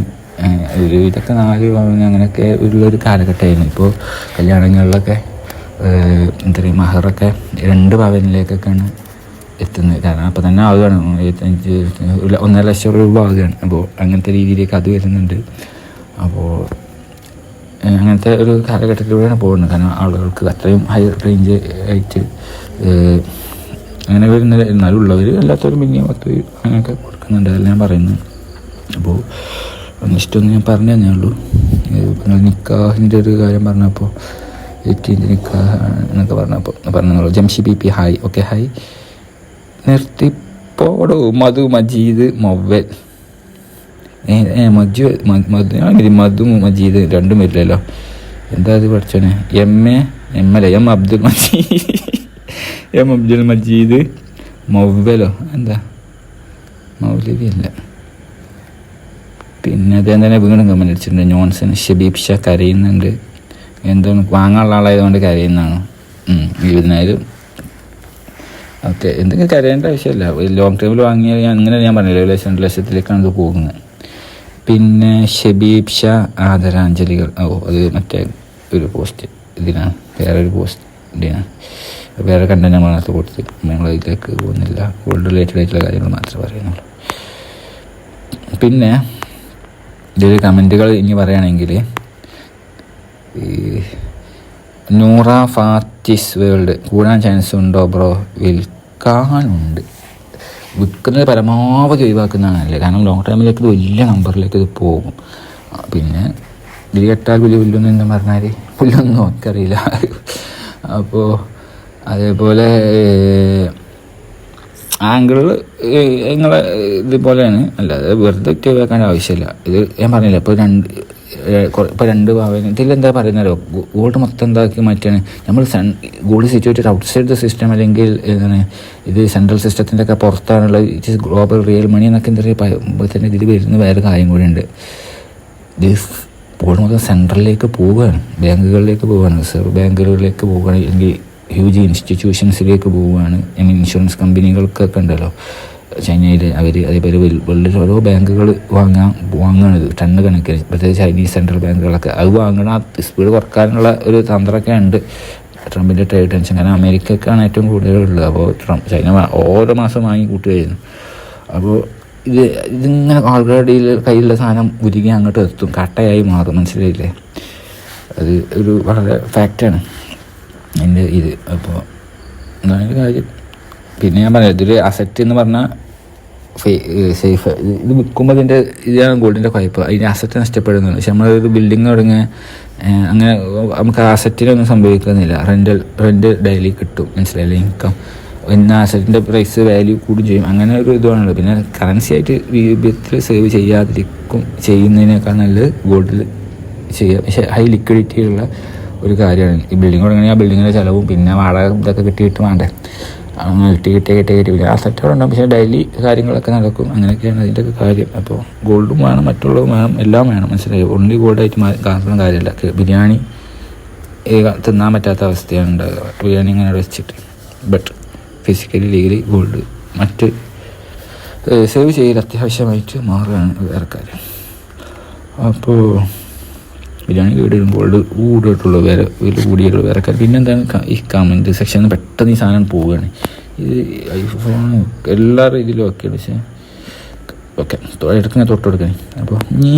ഒരു ഇതൊക്കെ നാല് പവന് അങ്ങനെയൊക്കെ ഉള്ളൊരു കാലഘട്ടമായിരുന്നു. ഇപ്പോൾ കല്യാണങ്ങളിലൊക്കെ എന്താ പറയുക മഹറൊക്കെ രണ്ട് പവനിലേക്കൊക്കെയാണ് എത്തുന്നത്. കാരണം അപ്പോൾ തന്നെ ആവുകയാണ് എഴുപത്തഞ്ച് ഒരു ഒന്നര ലക്ഷം രൂപ ആവുകയാണ്. അപ്പോൾ അങ്ങനത്തെ രീതിയിലേക്ക് അത് വരുന്നുണ്ട്. അപ്പോൾ അങ്ങനത്തെ ഒരു കാലഘട്ടത്തിലൂടെയാണ് പോകുന്നത്. കാരണം ആളുകൾക്ക് അത്രയും ഹൈ റേഞ്ച് ആയിട്ട് അങ്ങനെ വരുന്ന എന്നാലും ഉള്ളവർ അല്ലാത്തവരും പിന്നെയും പത്ത് അങ്ങനെയൊക്കെ കൊടുക്കുന്നുണ്ട്. അതെല്ലാം ഞാൻ പറയുന്നത് അപ്പോൾ ഇഷ്ടമൊന്നും ഞാൻ പറഞ്ഞു തന്നേ നിങ്ങൾ നിക്കാഹിന്റെ ഒരു കാര്യം പറഞ്ഞപ്പോൾ എയ്റ്റീന്റെ നിക്കാഹ് എന്നൊക്കെ പറഞ്ഞപ്പോൾ പറഞ്ഞു Jamshi B P hi. Okay hi. നിർത്തിപ്പോടോ Madhu Majeed മൊവൽ ഏ ഏ മജു മ- മധു മധു മജീദ് രണ്ടും വരില്ലല്ലോ. എന്താ ഇത് പഠിച്ചോനെ? M A M L M Abdul Majeed. M Abdul Majeed മൗവലോ എന്താ? മൗലവി അല്ല. പിന്നെ അദ്ദേഹം തന്നെ വീണ്ടും കമ്മൻ അടിച്ചിട്ടുണ്ട്. ജോൺസൺ ഷബീബ് ഷാ കരയുന്നുണ്ട്. എന്താണ്? വാങ്ങാനുള്ള ആളായതുകൊണ്ട് കരയുന്നതാണ്. ഇരുപതിനായിരം. ഓക്കെ എന്തെങ്കിലും കരയേണ്ട ആവശ്യമില്ല. ലോങ് ടൈമിൽ വാങ്ങിയാൽ ഞാൻ അങ്ങനെ ഞാൻ പറഞ്ഞില്ല? ഒരു ലക്ഷം രണ്ട് ലക്ഷത്തിലേക്കാണ് ഇത് പോകുന്നത്. പിന്നെ ഷബീബ് ഷാ ആദരാഞ്ജലികൾ. ഓ അത് മറ്റേ ഒരു പോസ്റ്റ് ഇതിനാണ്. വേറെ ഒരു പോസ്റ്റ് ഇതിനാണ്. വേറെ കണ്ടന്റ് നമ്മൾ അതിനകത്ത് കൊടുത്ത് ഞങ്ങൾ ഇതിലേക്ക് പോകുന്നില്ല. ഗോൾഡ് റിലേറ്റഡ് ആയിട്ടുള്ള കാര്യങ്ങൾ മാത്രമേ പറയുന്നുള്ളൂ. പിന്നെ ഇതിൽ കമന്റുകൾ ഇനി പറയുകയാണെങ്കിൽ ഈ നൂറ ഫാത്തിസ് വേൾഡ് കൂടാൻ ചാൻസ് ഉണ്ടോ ബ്രോ വിൽക്കാനുണ്ട് വിൽക്കുന്നത് പരമാവധി ഒഴിവാക്കുന്നതാണ് നല്ലത്. കാരണം ലോങ് ടൈമിലേക്ക് ഇത് വലിയ നമ്പറിലേക്ക് ഇത് പോകും. പിന്നെ ഇതിൽ കെട്ടാൽ വലിയ പുല്ലൊന്നും എന്ന് പറഞ്ഞാൽ പുല്ലൊന്നും? നോക്കറിയില്ല അപ്പോൾ അതേപോലെ ആംഗിൾ നിങ്ങളെ ഇതുപോലെയാണ്. അല്ലാതെ വെറുതെ ഒറ്റ വെക്കേണ്ട ആവശ്യമില്ല. ഇത് ഞാൻ പറഞ്ഞില്ല ഇപ്പോൾ രണ്ട് ഇപ്പോൾ രണ്ട് ഭാവന ഇതിലെന്താ പറയുന്നല്ലോ ഗോൾഡ് മൊത്തം എന്താക്കി മാറ്റാണ്. നമ്മൾ Sen gold situated outside the system അല്ലെങ്കിൽ എന്താണ് ഇത് സെൻട്രൽ സിസ്റ്റത്തിന്റെ ഒക്കെ പുറത്താണുള്ള it is global real money എന്നൊക്കെ എന്താ പറയുക തന്നെ ഇതിൽ വരുന്ന വേറെ കാര്യം കൂടി ഉണ്ട് ദിസ് ഗോൾഡ് മൊത്തം സെൻട്രലിലേക്ക് പോവുകയാണ്. ബാങ്കുകളിലേക്ക് പോവുകയാണ്. റിസർവ് ബാങ്കുകളിലേക്ക് പോവുകയാണ്. അല്ലെങ്കിൽ ഹ്യൂജ് ഇൻസ്റ്റിറ്റ്യൂഷൻസിലേക്ക് പോവുകയാണ്. ഐ മീൻ ഇൻഷുറൻസ് കമ്പനികൾക്കൊക്കെ ഉണ്ടല്ലോ. ചൈനയിൽ അവർ അതേപോലെ വേൾഡിൽ ഓരോ ബാങ്കുകൾ വാങ്ങാൻ വാങ്ങണത്. ടണ്ണ് കണക്കിന്. പ്രത്യേകിച്ച് ചൈനീസ് സെൻട്രൽ ബാങ്കുകളൊക്കെ. അത് വാങ്ങണ സ്പീഡ് കുറക്കാനുള്ള ഒരു തന്ത്രമൊക്കെ ഉണ്ട്. ട്രംപിന്റെ ട്രേഡ് ടെൻഷൻ. കാരണം അമേരിക്കക്കാണ് ഏറ്റവും കൂടുതലുള്ളത്. അപ്പോൾ ട്രംപ് ചൈന ഓരോ മാസം വാങ്ങി കൂട്ടുകയായിരുന്നു. അപ്പോൾ ഇത് ഇതിങ്ങനെ ഓൾറെഡി കയ്യിലുള്ള സാധനം ഉരുകി അങ്ങോട്ട് എത്തും. കട്ടയായി മാറും. മനസ്സിലായില്ലേ? അത് ഒരു വളരെ ഫാക്റ്റാണ് എന്റെ ഇത്. അപ്പോൾ എന്താണ് കാര്യം. പിന്നെ ഞാൻ പറയാം. ഇതൊരു അസറ്റ് എന്ന് പറഞ്ഞാൽ സേഫ്. ഇത് വിൽക്കുമ്പോൾ ഇതിന്റെ ഇതാണ് ഗോൾഡിന്റെ കുഴപ്പം അതിന്റെ അസറ്റ് നഷ്ടപ്പെടുന്നുണ്ട്. പക്ഷെ നമ്മളൊരു ബിൽഡിങ് തുടങ്ങി അങ്ങനെ നമുക്ക് അസറ്റിനൊന്നും സംഭവിക്കുന്നില്ല. റെന്റൽ റെന്റ് ഡെയിലി കിട്ടും. മനസ്സിലായില്ലേ? ഇൻകം എന്ന അസറ്റിന്റെ പ്രൈസ് വാല്യൂ കൂടും ചെയ്യും. അങ്ങനെ ഒരു ഇതുവാണല്ലോ. പിന്നെ കറൻസി ആയിട്ട് രൂപത്തിൽ സേവ് ചെയ്യാതിരിക്കും. ചെയ്യുന്നതിനേക്കാൾ നല്ലത് ഗോൾഡിൽ ചെയ്യുക പക്ഷേ ഹൈ ലിക്വിഡിറ്റി ഉള്ള ഒരു കാര്യമാണ്. ഈ ബിൽഡിംഗ് തുടങ്ങിയാൽ ബിൽഡിങ്ങിന്റെ ചിലവും പിന്നെ വാടക ഇതൊക്കെ കിട്ടിയിട്ട് വേണ്ടേ? അങ്ങനെ കിട്ടി കിട്ടി കിട്ടി കിട്ടി പിന്നെ ആ സെറ്റോടെ ഉണ്ടാവും പക്ഷേ ഡെയിലി കാര്യങ്ങളൊക്കെ നടക്കും. അങ്ങനെയൊക്കെയാണ് അതിന്റെ ഒക്കെ കാര്യം. അപ്പോൾ ഗോൾഡും വേണം മറ്റുള്ളതും വേണം എല്ലാം വേണം. മനസ്സിലായി? ഓൺലി ഗോൾഡായിട്ട് കാണുന്ന കാര്യമില്ല. ബിരിയാണി തിന്നാൻ പറ്റാത്ത അവസ്ഥയാണ് ഉണ്ടാകുക ബിരിയാണി ഇങ്ങനെ വെച്ചിട്ട്. ബട്ട് ഫിസിക്കലി ലീഗലി ഗോൾഡ് മറ്റ് സേവ് ചെയ്യൽ അത്യാവശ്യമായിട്ട് മാറുകയാണ് വേറെ കാര്യം. അപ്പോൾ ബിരിയാണി കേടിടുമ്പോൾ കൂടിയിട്ടുള്ള വേറെ വില കൂടിയിട്ടുള്ള വേറെ കാര്യം പിന്നെന്താണ് ഈ കമന്റ് സെക്ഷൻ പെട്ടെന്ന് ഈ സാധനം പോവുകയാണ്. ഇത് ഐഫോൺ എല്ലാ രീതിയിലും ഓക്കെ പക്ഷേ ഓക്കെ എടുക്കണേ അപ്പോൾ നീ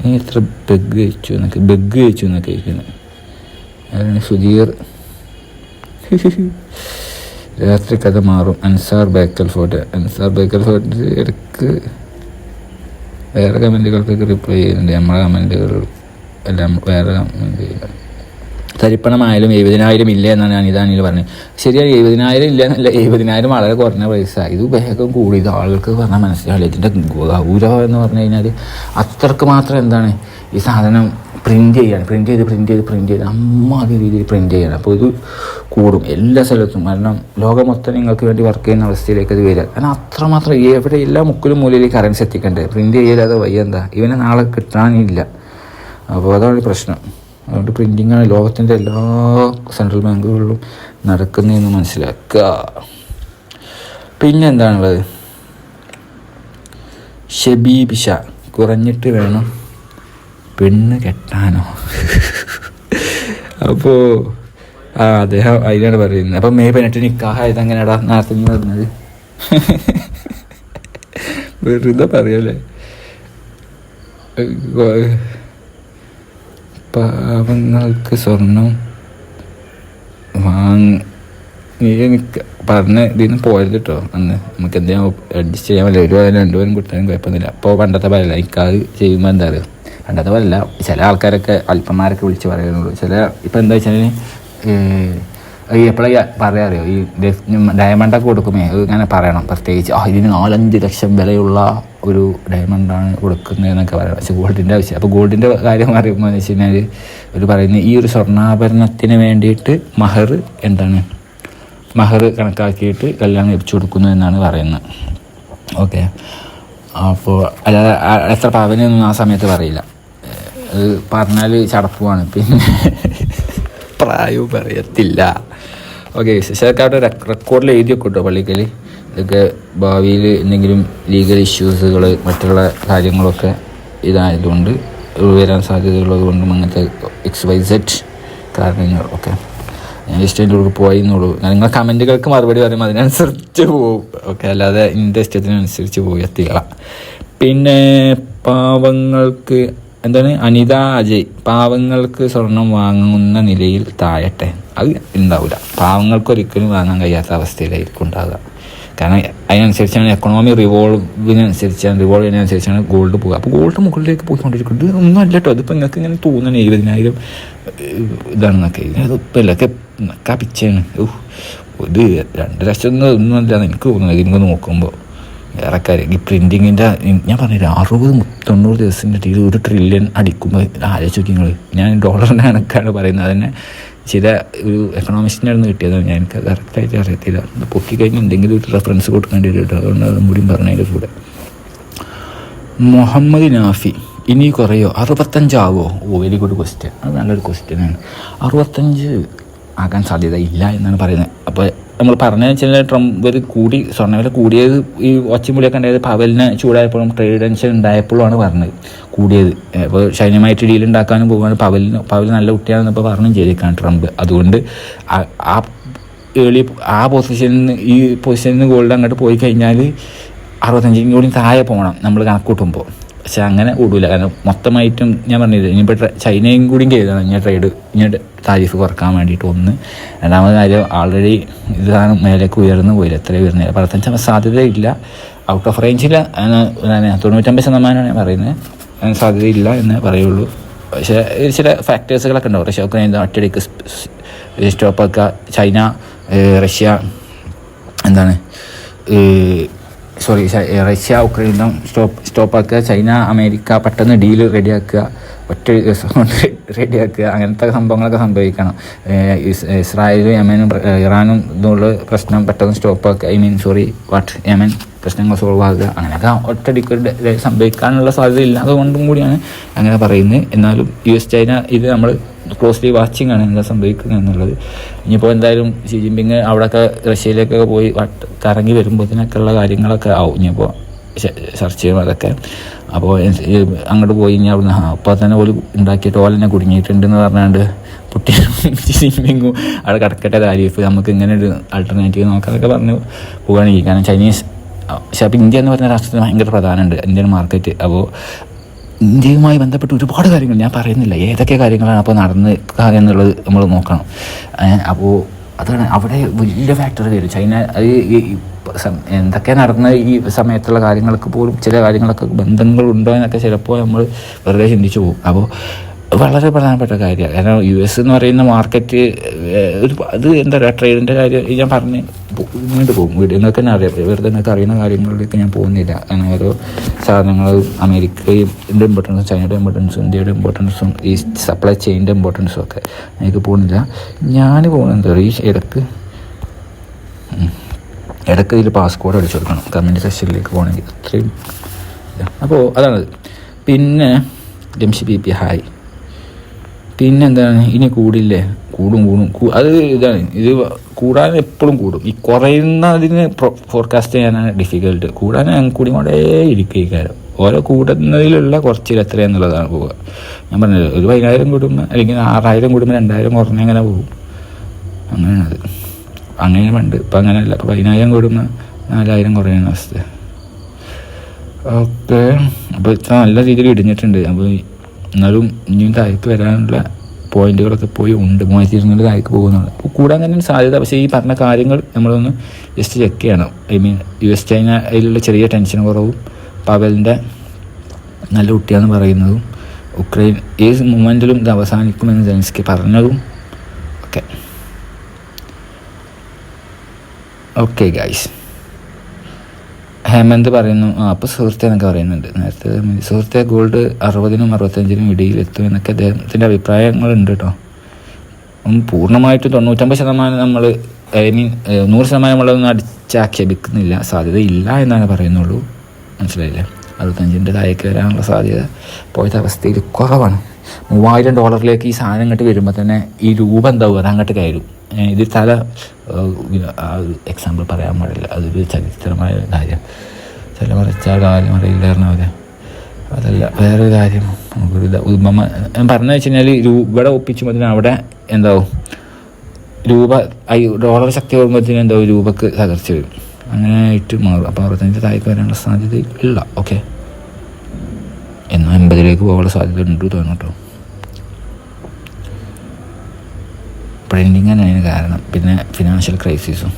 നീ എത്ര ബെഗ് കഴിച്ചു എന്നൊക്കെ ബെഗ് കഴിച്ചു എന്നൊക്കെ ഇരിക്കുന്നത് അതാണ് സുധീർ. രാത്രി കഥ മാറും. അൻസാർ ബേക്കൽ ഫോർട്ട്. അൻസാർ ബേക്കൽ ഫോർട്ട് ഇടയ്ക്ക് വേറെ കമന്റുകൾക്കൊക്കെ റിപ്ലൈ ചെയ്യുന്നുണ്ട്. നമ്മളെ കമന്റുകൾ എല്ലാം വേറെ കമന്റ് ചെയ്യുന്നുണ്ട് തരിപ്പണമായാലും എഴുപതിനായിരം ഇല്ല എന്നാണ് ഞാൻ ഇതാണിൽ പറഞ്ഞത്. ശരിയാണ് എഴുപതിനായിരം ഇല്ല എന്നല്ല എഴുപതിനായിരം വളരെ കുറഞ്ഞ പൈസ ഇത് വേഗം കൂടി. ഇത് ആളുകൾക്ക് പറഞ്ഞാൽ മനസ്സിലാവില്ല. ഇതിന്റെ ഗൗരവം എന്ന് പറഞ്ഞു കഴിഞ്ഞാൽ അത്രയ്ക്ക് മാത്രം എന്താണ് ഈ സാധനം പ്രിന്റ് ചെയ്യണം പ്രിന്റ് ചെയ്ത് പ്രിന്റ് ചെയ്ത് പ്രിന്റ് ചെയ്ത്. അമ്മാതിരി രീതിയിൽ പ്രിന്റ് ചെയ്യണം. അപ്പോൾ ഇത് കൂടും എല്ലാ സ്ഥലത്തും. കാരണം ലോകം മൊത്തം നിങ്ങൾക്ക് വേണ്ടി വർക്ക് ചെയ്യുന്ന അവസ്ഥയിലേക്ക് അത് വരിക. കാരണം അത്രമാത്രം എവിടെ എല്ലാ മുക്കിലും മൂലയിൽ കറൻസി എത്തിക്കണ്ടേ പ്രിന്റ് ചെയ്യാതെ വയ്യ എന്താ? ഇവനെ നാളെ കിട്ടാനില്ല. അപ്പോൾ അതാണ് പ്രശ്നം. അതുകൊണ്ട് പ്രിന്റിങ്ങാണ് ലോകത്തിന്റെ എല്ലാ സെൻട്രൽ ബാങ്കുകളിലും നടക്കുന്നതെന്ന് മനസ്സിലാക്കുക. പിന്നെ എന്താണുള്ളത് ഷബീബിഷ കുറഞ്ഞിട്ട് വേണം പെണ്ണ് കെട്ടാനോ? അപ്പോൾ ആ അദ്ദേഹം അതിനാണ് പറയുന്നത്. അപ്പം മേ പതിനെട്ട് നിക്കാഹായത് അങ്ങനെയാടാ നേരത്തെ നീ പറഞ്ഞത്? വെറുതെ പറയല്ലേ? പാവങ്ങൾക്ക് സ്വർണം വാങ് നീ എനിക്ക് പറഞ്ഞ ഇതിന് പോയത് കേട്ടോ അന്ന് നമുക്ക് എന്തെങ്കിലും അഡ്ജസ്റ്റ് ചെയ്യാൻ പറ്റില്ല. ഒരു പേരും രണ്ടുപേരും കിട്ടാനും കുഴപ്പമൊന്നുമില്ല. അപ്പോൾ പണ്ടത്തെ പറയല്ല എനിക്കത് ചെയ്യുമ്പോൾ എന്താ പറയുക പണ്ടത്തെ പറയല്ല ചില ആൾക്കാരൊക്കെ അല്പന്മാരൊക്കെ വിളിച്ച് പറയുന്നുള്ളൂ. ചില ഇപ്പം എന്താ വെച്ചാൽ ഈ എപ്പോഴാണ് പറയാ അറിയോ? ഈ ഡയമണ്ടൊക്കെ കൊടുക്കുമേ ഇങ്ങനെ പറയണം. പ്രത്യേകിച്ച് ആ ഇതിന് നാലഞ്ച് ലക്ഷം വിലയുള്ള ഒരു ഡയമണ്ടാണ് കൊടുക്കുന്നതെന്നൊക്കെ പറയണം. പക്ഷേ ഗോൾഡിന്റെ ആവശ്യം അപ്പോൾ ഗോൾഡിന്റെ കാര്യം പറയുമ്പോൾ എന്ന് വെച്ച് കഴിഞ്ഞാൽ ഒരു പറയുന്നത് ഈ ഒരു സ്വർണാഭരണത്തിന് വേണ്ടിയിട്ട് മഹർ എന്താണ്? മഹർ കണക്കാക്കിയിട്ട് കല്യാണം ലഭിച്ചു കൊടുക്കുന്നു എന്നാണ് പറയുന്നത്. ഓക്കെ. അപ്പോൾ അല്ലാതെ എത്ര പവനൊന്നും ആ സമയത്ത് പറയില്ല. പറഞ്ഞാൽ ചടപ്പുമാണ് പിന്നെ പ്രായവും പറയത്തില്ല. ഓക്കെ ശരിക്കും അവിടെ റെക്കോർഡിൽ എഴുതി വെക്കും കേട്ടോ പള്ളിക്കൽ ഇതൊക്കെ ഭാവിയിൽ എന്തെങ്കിലും ലീഗൽ ഇഷ്യൂസുകൾ മറ്റുള്ള കാര്യങ്ങളൊക്കെ ഇതായതുകൊണ്ട് വരാൻ സാധ്യതയുള്ളത് കൊണ്ടും അങ്ങനത്തെ എക്സ് വൈ സെറ്റ് കാരണങ്ങൾ ഒക്കെ. ഞാൻ പോയി എന്നുള്ളൂ നിങ്ങളെ കമന്റുകൾക്ക് മറുപടി പറയുമ്പോൾ അതിനനുസരിച്ച് പോകും ഓക്കെ അല്ലാതെ എന്റെ ഇഷ്ടത്തിനനുസരിച്ച് പോയി എത്തില്ല പിന്നെ പാവങ്ങൾക്ക് എന്താണ്? അനിത അജയ്. പാവങ്ങൾക്ക് സ്വർണം വാങ്ങുന്ന നിലയിൽ താഴട്ടെ. അത് ഉണ്ടാവില്ല പാവങ്ങൾക്ക് ഒരിക്കലും വാങ്ങാൻ കഴിയാത്ത അവസ്ഥയിലായിരിക്കും ഉണ്ടാവുക. കാരണം അതിനനുസരിച്ചാണ് എക്കണോമി റിവോൾവിനനുസരിച്ചാണ് റിവോൾവ് ചെയ്യുന്നതനുസരിച്ചാണ് ഗോൾഡ് പോകുക. അപ്പോൾ ഗോൾഡ് മുകളിലേക്ക് പോയിക്കൊണ്ടിരിക്കുന്നത് ഒന്നും അല്ല കേട്ടോ അതിപ്പോൾ നിങ്ങൾക്ക് ഇങ്ങനെ തോന്നണം എഴുപതിനായിരം ഇതാണെന്നൊക്കെ ഇതിപ്പോൾ ഇല്ലൊക്കെ നക്കാ പിച്ചാണ് ഓ ഇത് രണ്ട് ലക്ഷം ഒന്നും ഒന്നും അല്ല. എനിക്ക് തോന്നുന്നത് ഇതിങ്ങനെ നോക്കുമ്പോൾ കാര്യം ഈ പ്രിന്റിങ്ങിന്റെ ഞാൻ പറഞ്ഞില്ല അറുപത് തൊണ്ണൂറ് ദിവസത്തിന്റെ ഇടയിൽ ഒരു ട്രില്യൺ അടിക്കുമ്പോൾ ആലോചിച്ച് നിങ്ങൾ ഞാൻ ഡോളറിന്റെ കണക്കാണ് പറയുന്നത്. അതന്നെ ചില ഒരു എക്കണോമിസ്റ്റിന്റെ നിന്ന് കിട്ടിയതാണ് ഞാൻ എനിക്ക് കറക്റ്റായിട്ട് അറിയത്തില്ല. പൊക്കി കഴിഞ്ഞ് എന്തെങ്കിലും ഒരു റെഫറൻസ് കൊടുക്കേണ്ടി വരും കേട്ടോ. അതുകൊണ്ട് അതും കൂടിയും പറഞ്ഞതിന്റെ കൂടെ. മുഹമ്മദ് നാഫി ഇനി കുറയോ? അറുപത്തഞ്ചാവോ? ഓ വെരി ഗുഡ് ക്വസ്റ്റ്യൻ അത് നല്ലൊരു ക്വസ്റ്റ്യനാണ് അറുപത്തഞ്ച് ആകാൻ സാധ്യത ഇല്ല എന്നാണ് പറയുന്നത്. അപ്പോൾ നമ്മൾ പറഞ്ഞു വെച്ചാൽ ട്രംപ് ഒരു കൂടി സ്വർണവില കൂടിയത് ഈ ഒച്ചമ്പുളിയൊക്കെ ഉണ്ടായത് പവലിന് ചൂടായപ്പോഴും ട്രേഡ് ടെൻഷൻ ഉണ്ടായപ്പോഴും ആണ് പറഞ്ഞത് കൂടിയത്. അപ്പോൾ ശൈന്യമായിട്ട് ഡീൽ ഉണ്ടാക്കാനും പോകുകയാണ് പവലിന് പവൽ നല്ല കുട്ടിയാണെന്ന് ഇപ്പോൾ പറഞ്ഞു ചെയ്തേക്കാണ് ട്രംപ്. അതുകൊണ്ട് ആ- ഏളി ആ പൊസിഷനിൽ നിന്ന് ഈ പൊസിഷനിൽ നിന്ന് ഗോൾഡ് അങ്ങോട്ട് പോയി കഴിഞ്ഞാൽ അറുപത്തഞ്ചിനും കൂടി താഴെ പോകണം നമ്മൾ കണക്ക് കൂട്ടുമ്പോൾ. പക്ഷെ അങ്ങനെ കൂടില്ല കാരണം മൊത്തമായിട്ടും ഞാൻ പറഞ്ഞത് ഇനിയിപ്പോൾ ചൈനയും കൂടിയും ചെയ്തതാണ് ഇനി ട്രേഡ് ഇനി താരിഫ് കുറയ്ക്കാൻ വേണ്ടിയിട്ട് ഒന്ന്. രണ്ടാമത് കാര്യം ആൾറെഡി ഇതാണ് മേലേക്ക് ഉയർന്നു പോയില്ല എത്ര ഉയർന്നില്ല പത്തഞ്ച് സാധ്യതയില്ല. ഔട്ട് ഓഫ് റേഞ്ചിൽ തൊണ്ണൂറ്റമ്പത് ശതമാനമാണ് ഞാൻ പറയുന്നത്. സാധ്യതയില്ല എന്ന് പറയുള്ളൂ. പക്ഷേ ചില ഫാക്ടേഴ്സുകളൊക്കെ ഉണ്ടാവും. റഷ്യ ഉക്രൈൻ ഒറ്റയടിക്ക് സ്റ്റോപ്പാക്കുക ചൈന റഷ്യ എന്താണ് സോറി റഷ്യ ഉക്രൈൻ യുദ്ധം സ്റ്റോപ്പ് സ്റ്റോപ്പാക്കുക ചൈന അമേരിക്ക പെട്ടെന്ന് ഡീൽ റെഡിയാക്കുക ഒറ്റ ദിവസം കൊണ്ട് റെഡിയാക്കുക അങ്ങനത്തെ സംഭവങ്ങളൊക്കെ സംഭവിക്കണം. ഇസ് ഇസ്രായേലും യമനും ഇറാനും ഇതുള്ള പ്രശ്നം പെട്ടെന്ന് സ്റ്റോപ്പാക്കുക I mean sorry what Yemen പ്രശ്നങ്ങൾ സോൾവ് ആകുക അങ്ങനെയൊക്കെ ഒറ്റടിക്ക് സംഭവിക്കാനുള്ള സാധ്യത ഇല്ലാതെ കൊണ്ടും കൂടിയാണ് അങ്ങനെ പറയുന്നത്. എന്നാലും യു എസ് ചൈന ഇത് നമ്മൾ ക്ലോസ്ലി വാച്ചിങ് ആണ് എന്താ സംഭവിക്കുന്നത് എന്നുള്ളത്. ഇനിയിപ്പോൾ എന്തായാലും ഷി ജിൻപിങ് അവിടെയൊക്കെ റഷ്യയിലേക്കൊക്കെ പോയി കറങ്ങി വരുമ്പോഴത്തേനൊക്കെ ഉള്ള കാര്യങ്ങളൊക്കെ ആവും ഇനിയിപ്പോൾ ചർച്ച ചെയ്യും അതൊക്കെ. അപ്പോൾ അങ്ങോട്ട് പോയി കഴിഞ്ഞാൽ അവിടുന്ന് അപ്പോൾ തന്നെ ഒരു ഉണ്ടാക്കിയിട്ട് ഓലെന്നെ കുടുങ്ങിയിട്ടുണ്ടെന്ന് പറഞ്ഞാണ്ട് പുട്ടി ഷി ജിൻപിങ്ങും അവിടെ കിടക്കട്ടെ താരിഫ് നമുക്ക് ഇങ്ങനെ ഒരു ആൾട്ടർനേറ്റീവ് നോക്കാതൊക്കെ പറഞ്ഞ് പോവുകയാണെങ്കിൽ കാരണം ചൈനീസ് പക്ഷേ അപ്പോൾ ഇന്ത്യ എന്ന് പറഞ്ഞ രാഷ്ട്രത്തിന് ഭയങ്കര പ്രധാനമുണ്ട്. ഇന്ത്യൻ മാർക്കറ്റ് അപ്പോൾ ഇന്ത്യയുമായി ബന്ധപ്പെട്ട് ഒരുപാട് കാര്യങ്ങൾ ഞാൻ പറയുന്നില്ല. ഏതൊക്കെ കാര്യങ്ങളാണ് അപ്പോൾ നടന്ന് എന്നുള്ളത് നമ്മൾ നോക്കണം. അപ്പോൾ അതാണ് അവിടെ വലിയ ഫാക്ടറി വരും. ചൈന എന്തൊക്കെ നടന്ന ഈ സമയത്തുള്ള കാര്യങ്ങൾക്ക് പോലും ചില കാര്യങ്ങളൊക്കെ ബന്ധങ്ങളുണ്ടോ എന്നൊക്കെ ചിലപ്പോൾ നമ്മൾ വെറുതെ ചിന്തിച്ചു പോകും. അപ്പോൾ വളരെ പ്രധാനപ്പെട്ട കാര്യമാണ്. കാരണം യു എസ് എന്ന് പറയുന്ന മാർക്കറ്റ് ഒരു അത് എന്താ പറയുക ട്രേഡിന്റെ കാര്യം ഞാൻ പറഞ്ഞ് നീണ്ടു പോകും. വീഡിയോ നിങ്ങൾക്ക് തന്നെ അറിയാം. വെറുതെ നിങ്ങൾക്ക് അറിയുന്ന കാര്യങ്ങളിലേക്ക് ഞാൻ പോകുന്നില്ല. അങ്ങനെ ഓരോ സാധനങ്ങൾ അമേരിക്കയുടെ ഇമ്പോർട്ടൻസും ചൈനയുടെ ഇമ്പോർട്ടൻസും ഇന്ത്യയുടെ ഇമ്പോർട്ടൻസും ഈ സപ്ലൈ ചെയിന്റെ ഇമ്പോർട്ടൻസും ഒക്കെ എനിക്ക് പോകുന്നില്ല. ഞാൻ പോകുന്നത് ഈ ഇടയ്ക്ക് ഇടയ്ക്ക് ഇതിൽ പാസ്പോർട്ട് അടിച്ചു കൊടുക്കണം. കമ്മ്യൂണിറ്റി സെക്ഷനിലേക്ക് പോകണമെങ്കിൽ. അത്രയും. അപ്പോൾ അതാണ്. പിന്നെ ജംഷി പി പി ഹായ് പിന്നെ എന്താണ് ഇനി കൂടില്ലേ? കൂടും കൂടും. അത് ഇതാണ്. ഇത് കൂടാൻ എപ്പോഴും കൂടും. ഈ കുറയുന്നതിന് ഫോർകാസ്റ്റ് ചെയ്യാനാണ് ഡിഫിക്കൽട്ട് കൂടാൻ കൂടി കൊണ്ടേ കാര്യം ഓരോ കൂടുന്നതിലുള്ള കുറച്ചിൽ എത്രയെന്നുള്ളതാണ് പോവുക. ഞാൻ പറഞ്ഞത് ഒരു പതിനായിരം കൂടുമ്പോൾ അല്ലെങ്കിൽ ആറായിരം കൂടുമ്പോൾ രണ്ടായിരം കുറഞ്ഞ അങ്ങനെ പോകും. അങ്ങനെയാണ് അത്. അങ്ങനെ പണ്ട് ഇപ്പം അങ്ങനെയല്ല. ഇപ്പം പതിനായിരം കൂടുമ്പോൾ നാലായിരം കുറയുന്ന അവസ്ഥ. ഓക്കെ. അപ്പോൾ ഇത്ര നല്ല രീതിയിൽ ഇടിഞ്ഞിട്ടുണ്ട്. അപ്പോൾ എന്നാലും ഇനിയും താഴേക്ക് വരാനുള്ള പോയിന്റുകളൊക്കെ പോയി ഉണ്ട്. മൂവായിരത്തി ഇരുന്നൂറ് താഴേക്ക് പോകുന്നുണ്ട്. അപ്പോൾ കൂടാൻ തന്നെ സാധ്യത. പക്ഷേ ഈ പറഞ്ഞ കാര്യങ്ങൾ നമ്മളൊന്ന് ജസ്റ്റ് ചെക്ക് ചെയ്യണം. ഐ മീൻ യു എസ് ചൈനയിലുള്ള ചെറിയ ടെൻഷൻ കുറവും പവലിന്റെ നല്ല കുട്ടിയാന്ന് പറയുന്നതും ഉക്രൈൻ ഏത് മൊമെന്റിലും ഇത് അവസാനിക്കുമെന്ന് ജെൻസ്കി പറഞ്ഞതും ഓക്കെ ഓക്കെ ഗൈസ് ഹേമന്ത് പറയുന്നു ആ അപ്പോൾ സുഹൃത്തെ എന്നൊക്കെ പറയുന്നുണ്ട്. നേരത്തെ സുഹൃത്തെ ഗോൾഡ് അറുപതിനും അറുപത്തഞ്ചിനും ഇടയിൽ എത്തും എന്നൊക്കെ അദ്ദേഹത്തിന്റെ അഭിപ്രായങ്ങളുണ്ട് കേട്ടോ. ഉം, പൂർണമായിട്ടും തൊണ്ണൂറ്റമ്പത് ശതമാനം നമ്മൾ ഐ മീൻ നൂറ് ശതമാനം നമ്മളൊന്നും അടിച്ചാക്ഷേപിക്കുന്നില്ല സാധ്യത ഇല്ല എന്നാണ് പറയുന്നുള്ളൂ. മനസ്സിലായില്ലേ? അറുപത്തഞ്ചിന്റെ താഴേക്ക് വരാനുള്ള സാധ്യത പോയത്തെ അവസ്ഥയിൽ കുറവാണ്. മൂവായിരം ഡോളറിലേക്ക് ഈ സാധനം ഇങ്ങോട്ട് വരുമ്പോൾ തന്നെ ഈ രൂപ എന്താവും? അത് അങ്ങോട്ട് കയറും ഇത് തല എക്സാമ്പിൾ പറയാൻ പാടില്ല. അതൊരു ചരിത്രമായ കാര്യം. ചില മറിച്ചാൽ കാര്യം അറിയില്ല പറഞ്ഞ അതല്ല വേറൊരു കാര്യം നമുക്കൊരു ഉദ്ഭമ ഞാൻ പറഞ്ഞു വെച്ച് കഴിഞ്ഞാൽ രൂപയുടെ ഒപ്പിച്ചുമ്പോൾ അവിടെ എന്താവും? രൂപ ഐ ഡോളർ ശക്തി വരുമ്പോഴത്തേനും എന്താവും? രൂപക്ക് തകർച്ച വരും. അങ്ങനെ ആയിട്ട് മാറും. അപ്പോൾ അറുപത്തഞ്ച് താഴേക്ക് വരാനുള്ള സാധ്യത ഇല്ല ഓക്കെ? എന്നാൽ എൺപതിലേക്ക് പോകാനുള്ള സാധ്യത ഉണ്ട് തോന്നുന്നു കേട്ടോ. പ്രിന്റിങ് തന്നെയാണ് കാരണം. പിന്നെ ഫിനാൻഷ്യൽ ക്രൈസിസും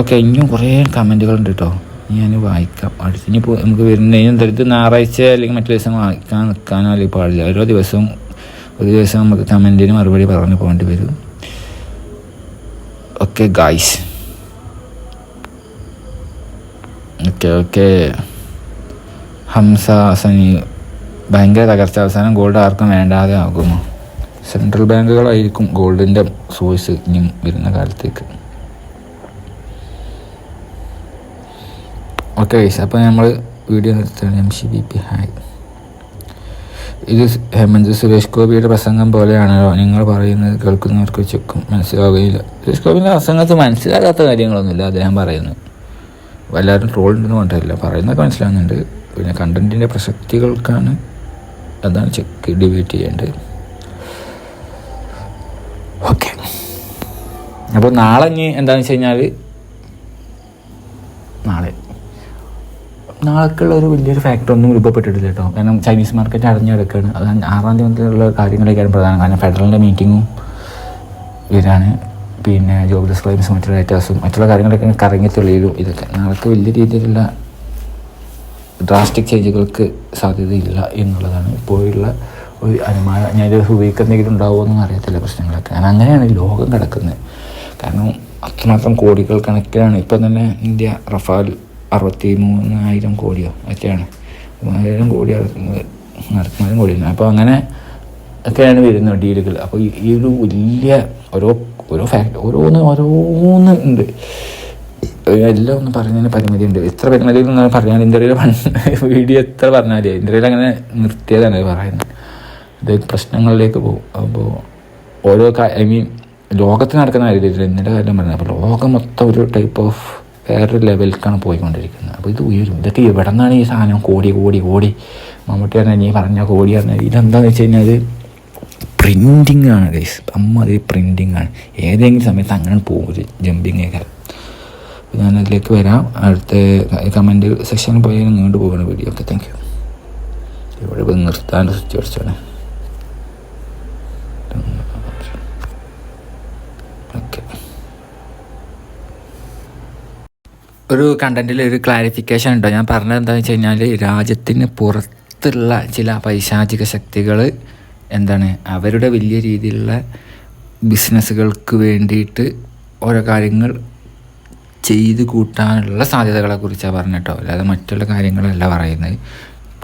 ഓക്കെ ഇനിയും കുറേ കമന്റുകളുണ്ട് കേട്ടോ ഞാൻ വായിക്കാം. അടുത്ത് ഇനിയിപ്പോൾ നമുക്ക് വരുന്ന എന്താ ഇത് ഞായറാഴ്ച അല്ലെങ്കിൽ മറ്റു ദിവസം വായിക്കാൻ നിൽക്കാനോ അല്ലെങ്കിൽ പാടില്ല. ഓരോ ദിവസവും ഒരു ദിവസം നമുക്ക് കമന്റിന് മറുപടി പറഞ്ഞു പോകേണ്ടി വരും. Okay guys okay okay Hamsa Sani ഭയങ്കര തകർച്ച. അവസാനം ഗോൾഡ് ആർക്കും വേണ്ടാതെ ആകുമോ? സെൻട്രൽ ബാങ്കുകളായിരിക്കും ഗോൾഡിന്റെ സോഴ്സ് ഇനിയും വരുന്ന കാലത്തേക്ക്. ഓക്കെ ഗൈസ് അപ്പോൾ നമ്മൾ വീഡിയോ നിർത്തുകയാണ്. M C B P hi. ഇത് ഹേമന്ത് സുരേഷ് ഗോപിയുടെ പ്രസംഗം പോലെയാണല്ലോ നിങ്ങൾ പറയുന്നത് കേൾക്കുന്നവർക്ക് ചുക്കും മനസ്സിലാവുകയില്ല. സുരേഷ് ഗോപിന്റെ പ്രസംഗത്ത് മനസ്സിലാകാത്ത കാര്യങ്ങളൊന്നുമില്ല അദ്ദേഹം പറയുന്നു എല്ലാവരും ട്രോൾ ഉണ്ടെന്ന് പറഞ്ഞിട്ടില്ല പറയുന്നതൊക്കെ മനസ്സിലാകുന്നുണ്ട് പിന്നെ കണ്ടന്റിന്റെ പ്രസക്തികൾക്കാണ് അതാണ് ചെക്ക് ഡിബേറ്റ് ചെയ്യേണ്ടത്. ഓക്കെ. അപ്പോൾ നാളെ ഇനി എന്താണെന്ന് വെച്ച് കഴിഞ്ഞാൽ നാളെ. നാളേക്കുള്ള ഒരു വലിയൊരു ഫാക്ടർ ഒന്നും രൂപപ്പെട്ടിട്ടില്ല കേട്ടോ. കാരണം ചൈനീസ് മാർക്കറ്റ് അടഞ്ഞെടുക്കുകയാണ് അത് ആറാം തീയതി മുതലുള്ള കാര്യങ്ങളൊക്കെയാണ് പ്രധാനം. കാരണം ഫെഡറലിന്റെ മീറ്റിങ്ങും ഇവരാണ്. പിന്നെ ജോബ്ലെസ് ക്ലൈംസ് മറ്റുള്ള ഡേറ്റാസും മറ്റുള്ള കാര്യങ്ങളൊക്കെ കറങ്ങി തെളിയിലും. ഇതൊക്കെ നാളേക്ക് വലിയ രീതിയിലുള്ള ഡ്രാസ്റ്റിക് ചേഞ്ചുകൾക്ക് സാധ്യതയില്ല എന്നുള്ളതാണ് ഇപ്പോഴുള്ള ഒരു അനുമാനം ഞാൻ ഇത് ഉപയോഗിക്കുന്നെങ്കിലും എന്തെങ്കിലും ഉണ്ടാവുമോ അറിയത്തില്ല പ്രശ്നങ്ങളൊക്കെ. കാരണം അങ്ങനെയാണ് ലോകം കിടക്കുന്നത്. കാരണം അത്രമാത്രം കോടികൾ കണക്കിലാണ്. ഇപ്പം തന്നെ ഇന്ത്യ റഫാൽ അറുപത്തി മൂന്നായിരം കോടിയോ ഒക്കെയാണ്. മൂവായിരം കോടി നടത്തുന്നതിനും കോടിയാണ്. അപ്പോൾ അങ്ങനെ ഒക്കെയാണ് വരുന്നത് ഡീലുകൾ. അപ്പോൾ ഈ ഒരു വലിയ ഓരോ ഓരോ ഫാക്ട് ഓരോന്ന് ഓരോന്ന് ഉണ്ട്. എല്ലാം ഒന്നും പറഞ്ഞതിന് പരിമിതി ഉണ്ട് എത്ര പരിമിതി പറഞ്ഞാൽ ഇന്ത്യയിൽ വീഡിയോ എത്ര പറഞ്ഞാലേ ഇന്ത്യയിൽ അങ്ങനെ നിർത്തിയതാണ് പറയുന്നത്. ഇത് പ്രശ്നങ്ങളിലേക്ക് പോകും. അപ്പോൾ ഓരോ ഐ മീൻ ലോകത്ത് നടക്കുന്ന കാര്യമില്ല എന്നിന്റെ കാര്യം പറഞ്ഞത്. അപ്പോൾ ലോകം മൊത്തം ഒരു ടൈപ്പ് ഓഫ് വേറൊരു ലെവലിലേക്കാണ് പോയിക്കൊണ്ടിരിക്കുന്നത്. അപ്പോൾ ഇത് ഉയരും. ഇതൊക്കെ എവിടെ നിന്നാണ് ഈ സാധനം കോടി കോടി കോടി? മമ്മൂട്ടി പറഞ്ഞാൽ നീ പറഞ്ഞ കോടി പറഞ്ഞാൽ ഇതെന്താണെന്ന് വെച്ച് കഴിഞ്ഞാൽ പ്രിന്റിങ് ആണ് ഗൈസ് അമ്മ അത് പ്രിന്റിങ് ആണ്. ഏതെങ്കിലും സമയത്ത് അങ്ങനെ പോകും ഒരു ജമ്പിങ് ഒക്കെ. ഞാൻ അതിലേക്ക് വരാം. അടുത്ത കമന്റ് സെക്ഷനിൽ പോയി നീണ്ടു പോകുന്ന വീഡിയോ ഓക്കെ താങ്ക് യു ഇവിടെ നിർത്താൻ സ്വിച്ച് അടിച്ചാണ് ഓക്കെ ഒരു കണ്ടന്റിൽ ഒരു ക്ലാരിഫിക്കേഷൻ ഉണ്ടോ? ഞാൻ പറഞ്ഞത് എന്താണെന്ന് വെച്ച് കഴിഞ്ഞാൽ രാജ്യത്തിന് പുറത്തുള്ള ചില പൈശാചിക ശക്തികൾ എന്താണ്? അവരുടെ വലിയ രീതിയിലുള്ള ബിസിനസ്സുകൾക്ക് വേണ്ടിയിട്ട് ഓരോ കാര്യങ്ങൾ ചെയ്ത് കൂട്ടാനുള്ള സാധ്യതകളെ കുറിച്ചാണ് പറഞ്ഞിട്ടോ അല്ലാതെ മറ്റുള്ള കാര്യങ്ങളല്ല പറയുന്നത്.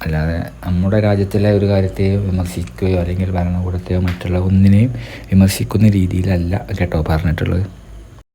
അല്ലാതെ നമ്മുടെ രാജ്യത്തിലെ ഒരു കാര്യത്തെയോ വിമർശിക്കുകയോ അല്ലെങ്കിൽ ഭരണകൂടത്തെയോ മറ്റുള്ള ഒന്നിനെയും വിമർശിക്കുന്ന രീതിയിലല്ല കേട്ടോ പറഞ്ഞിട്ടുള്ളത്.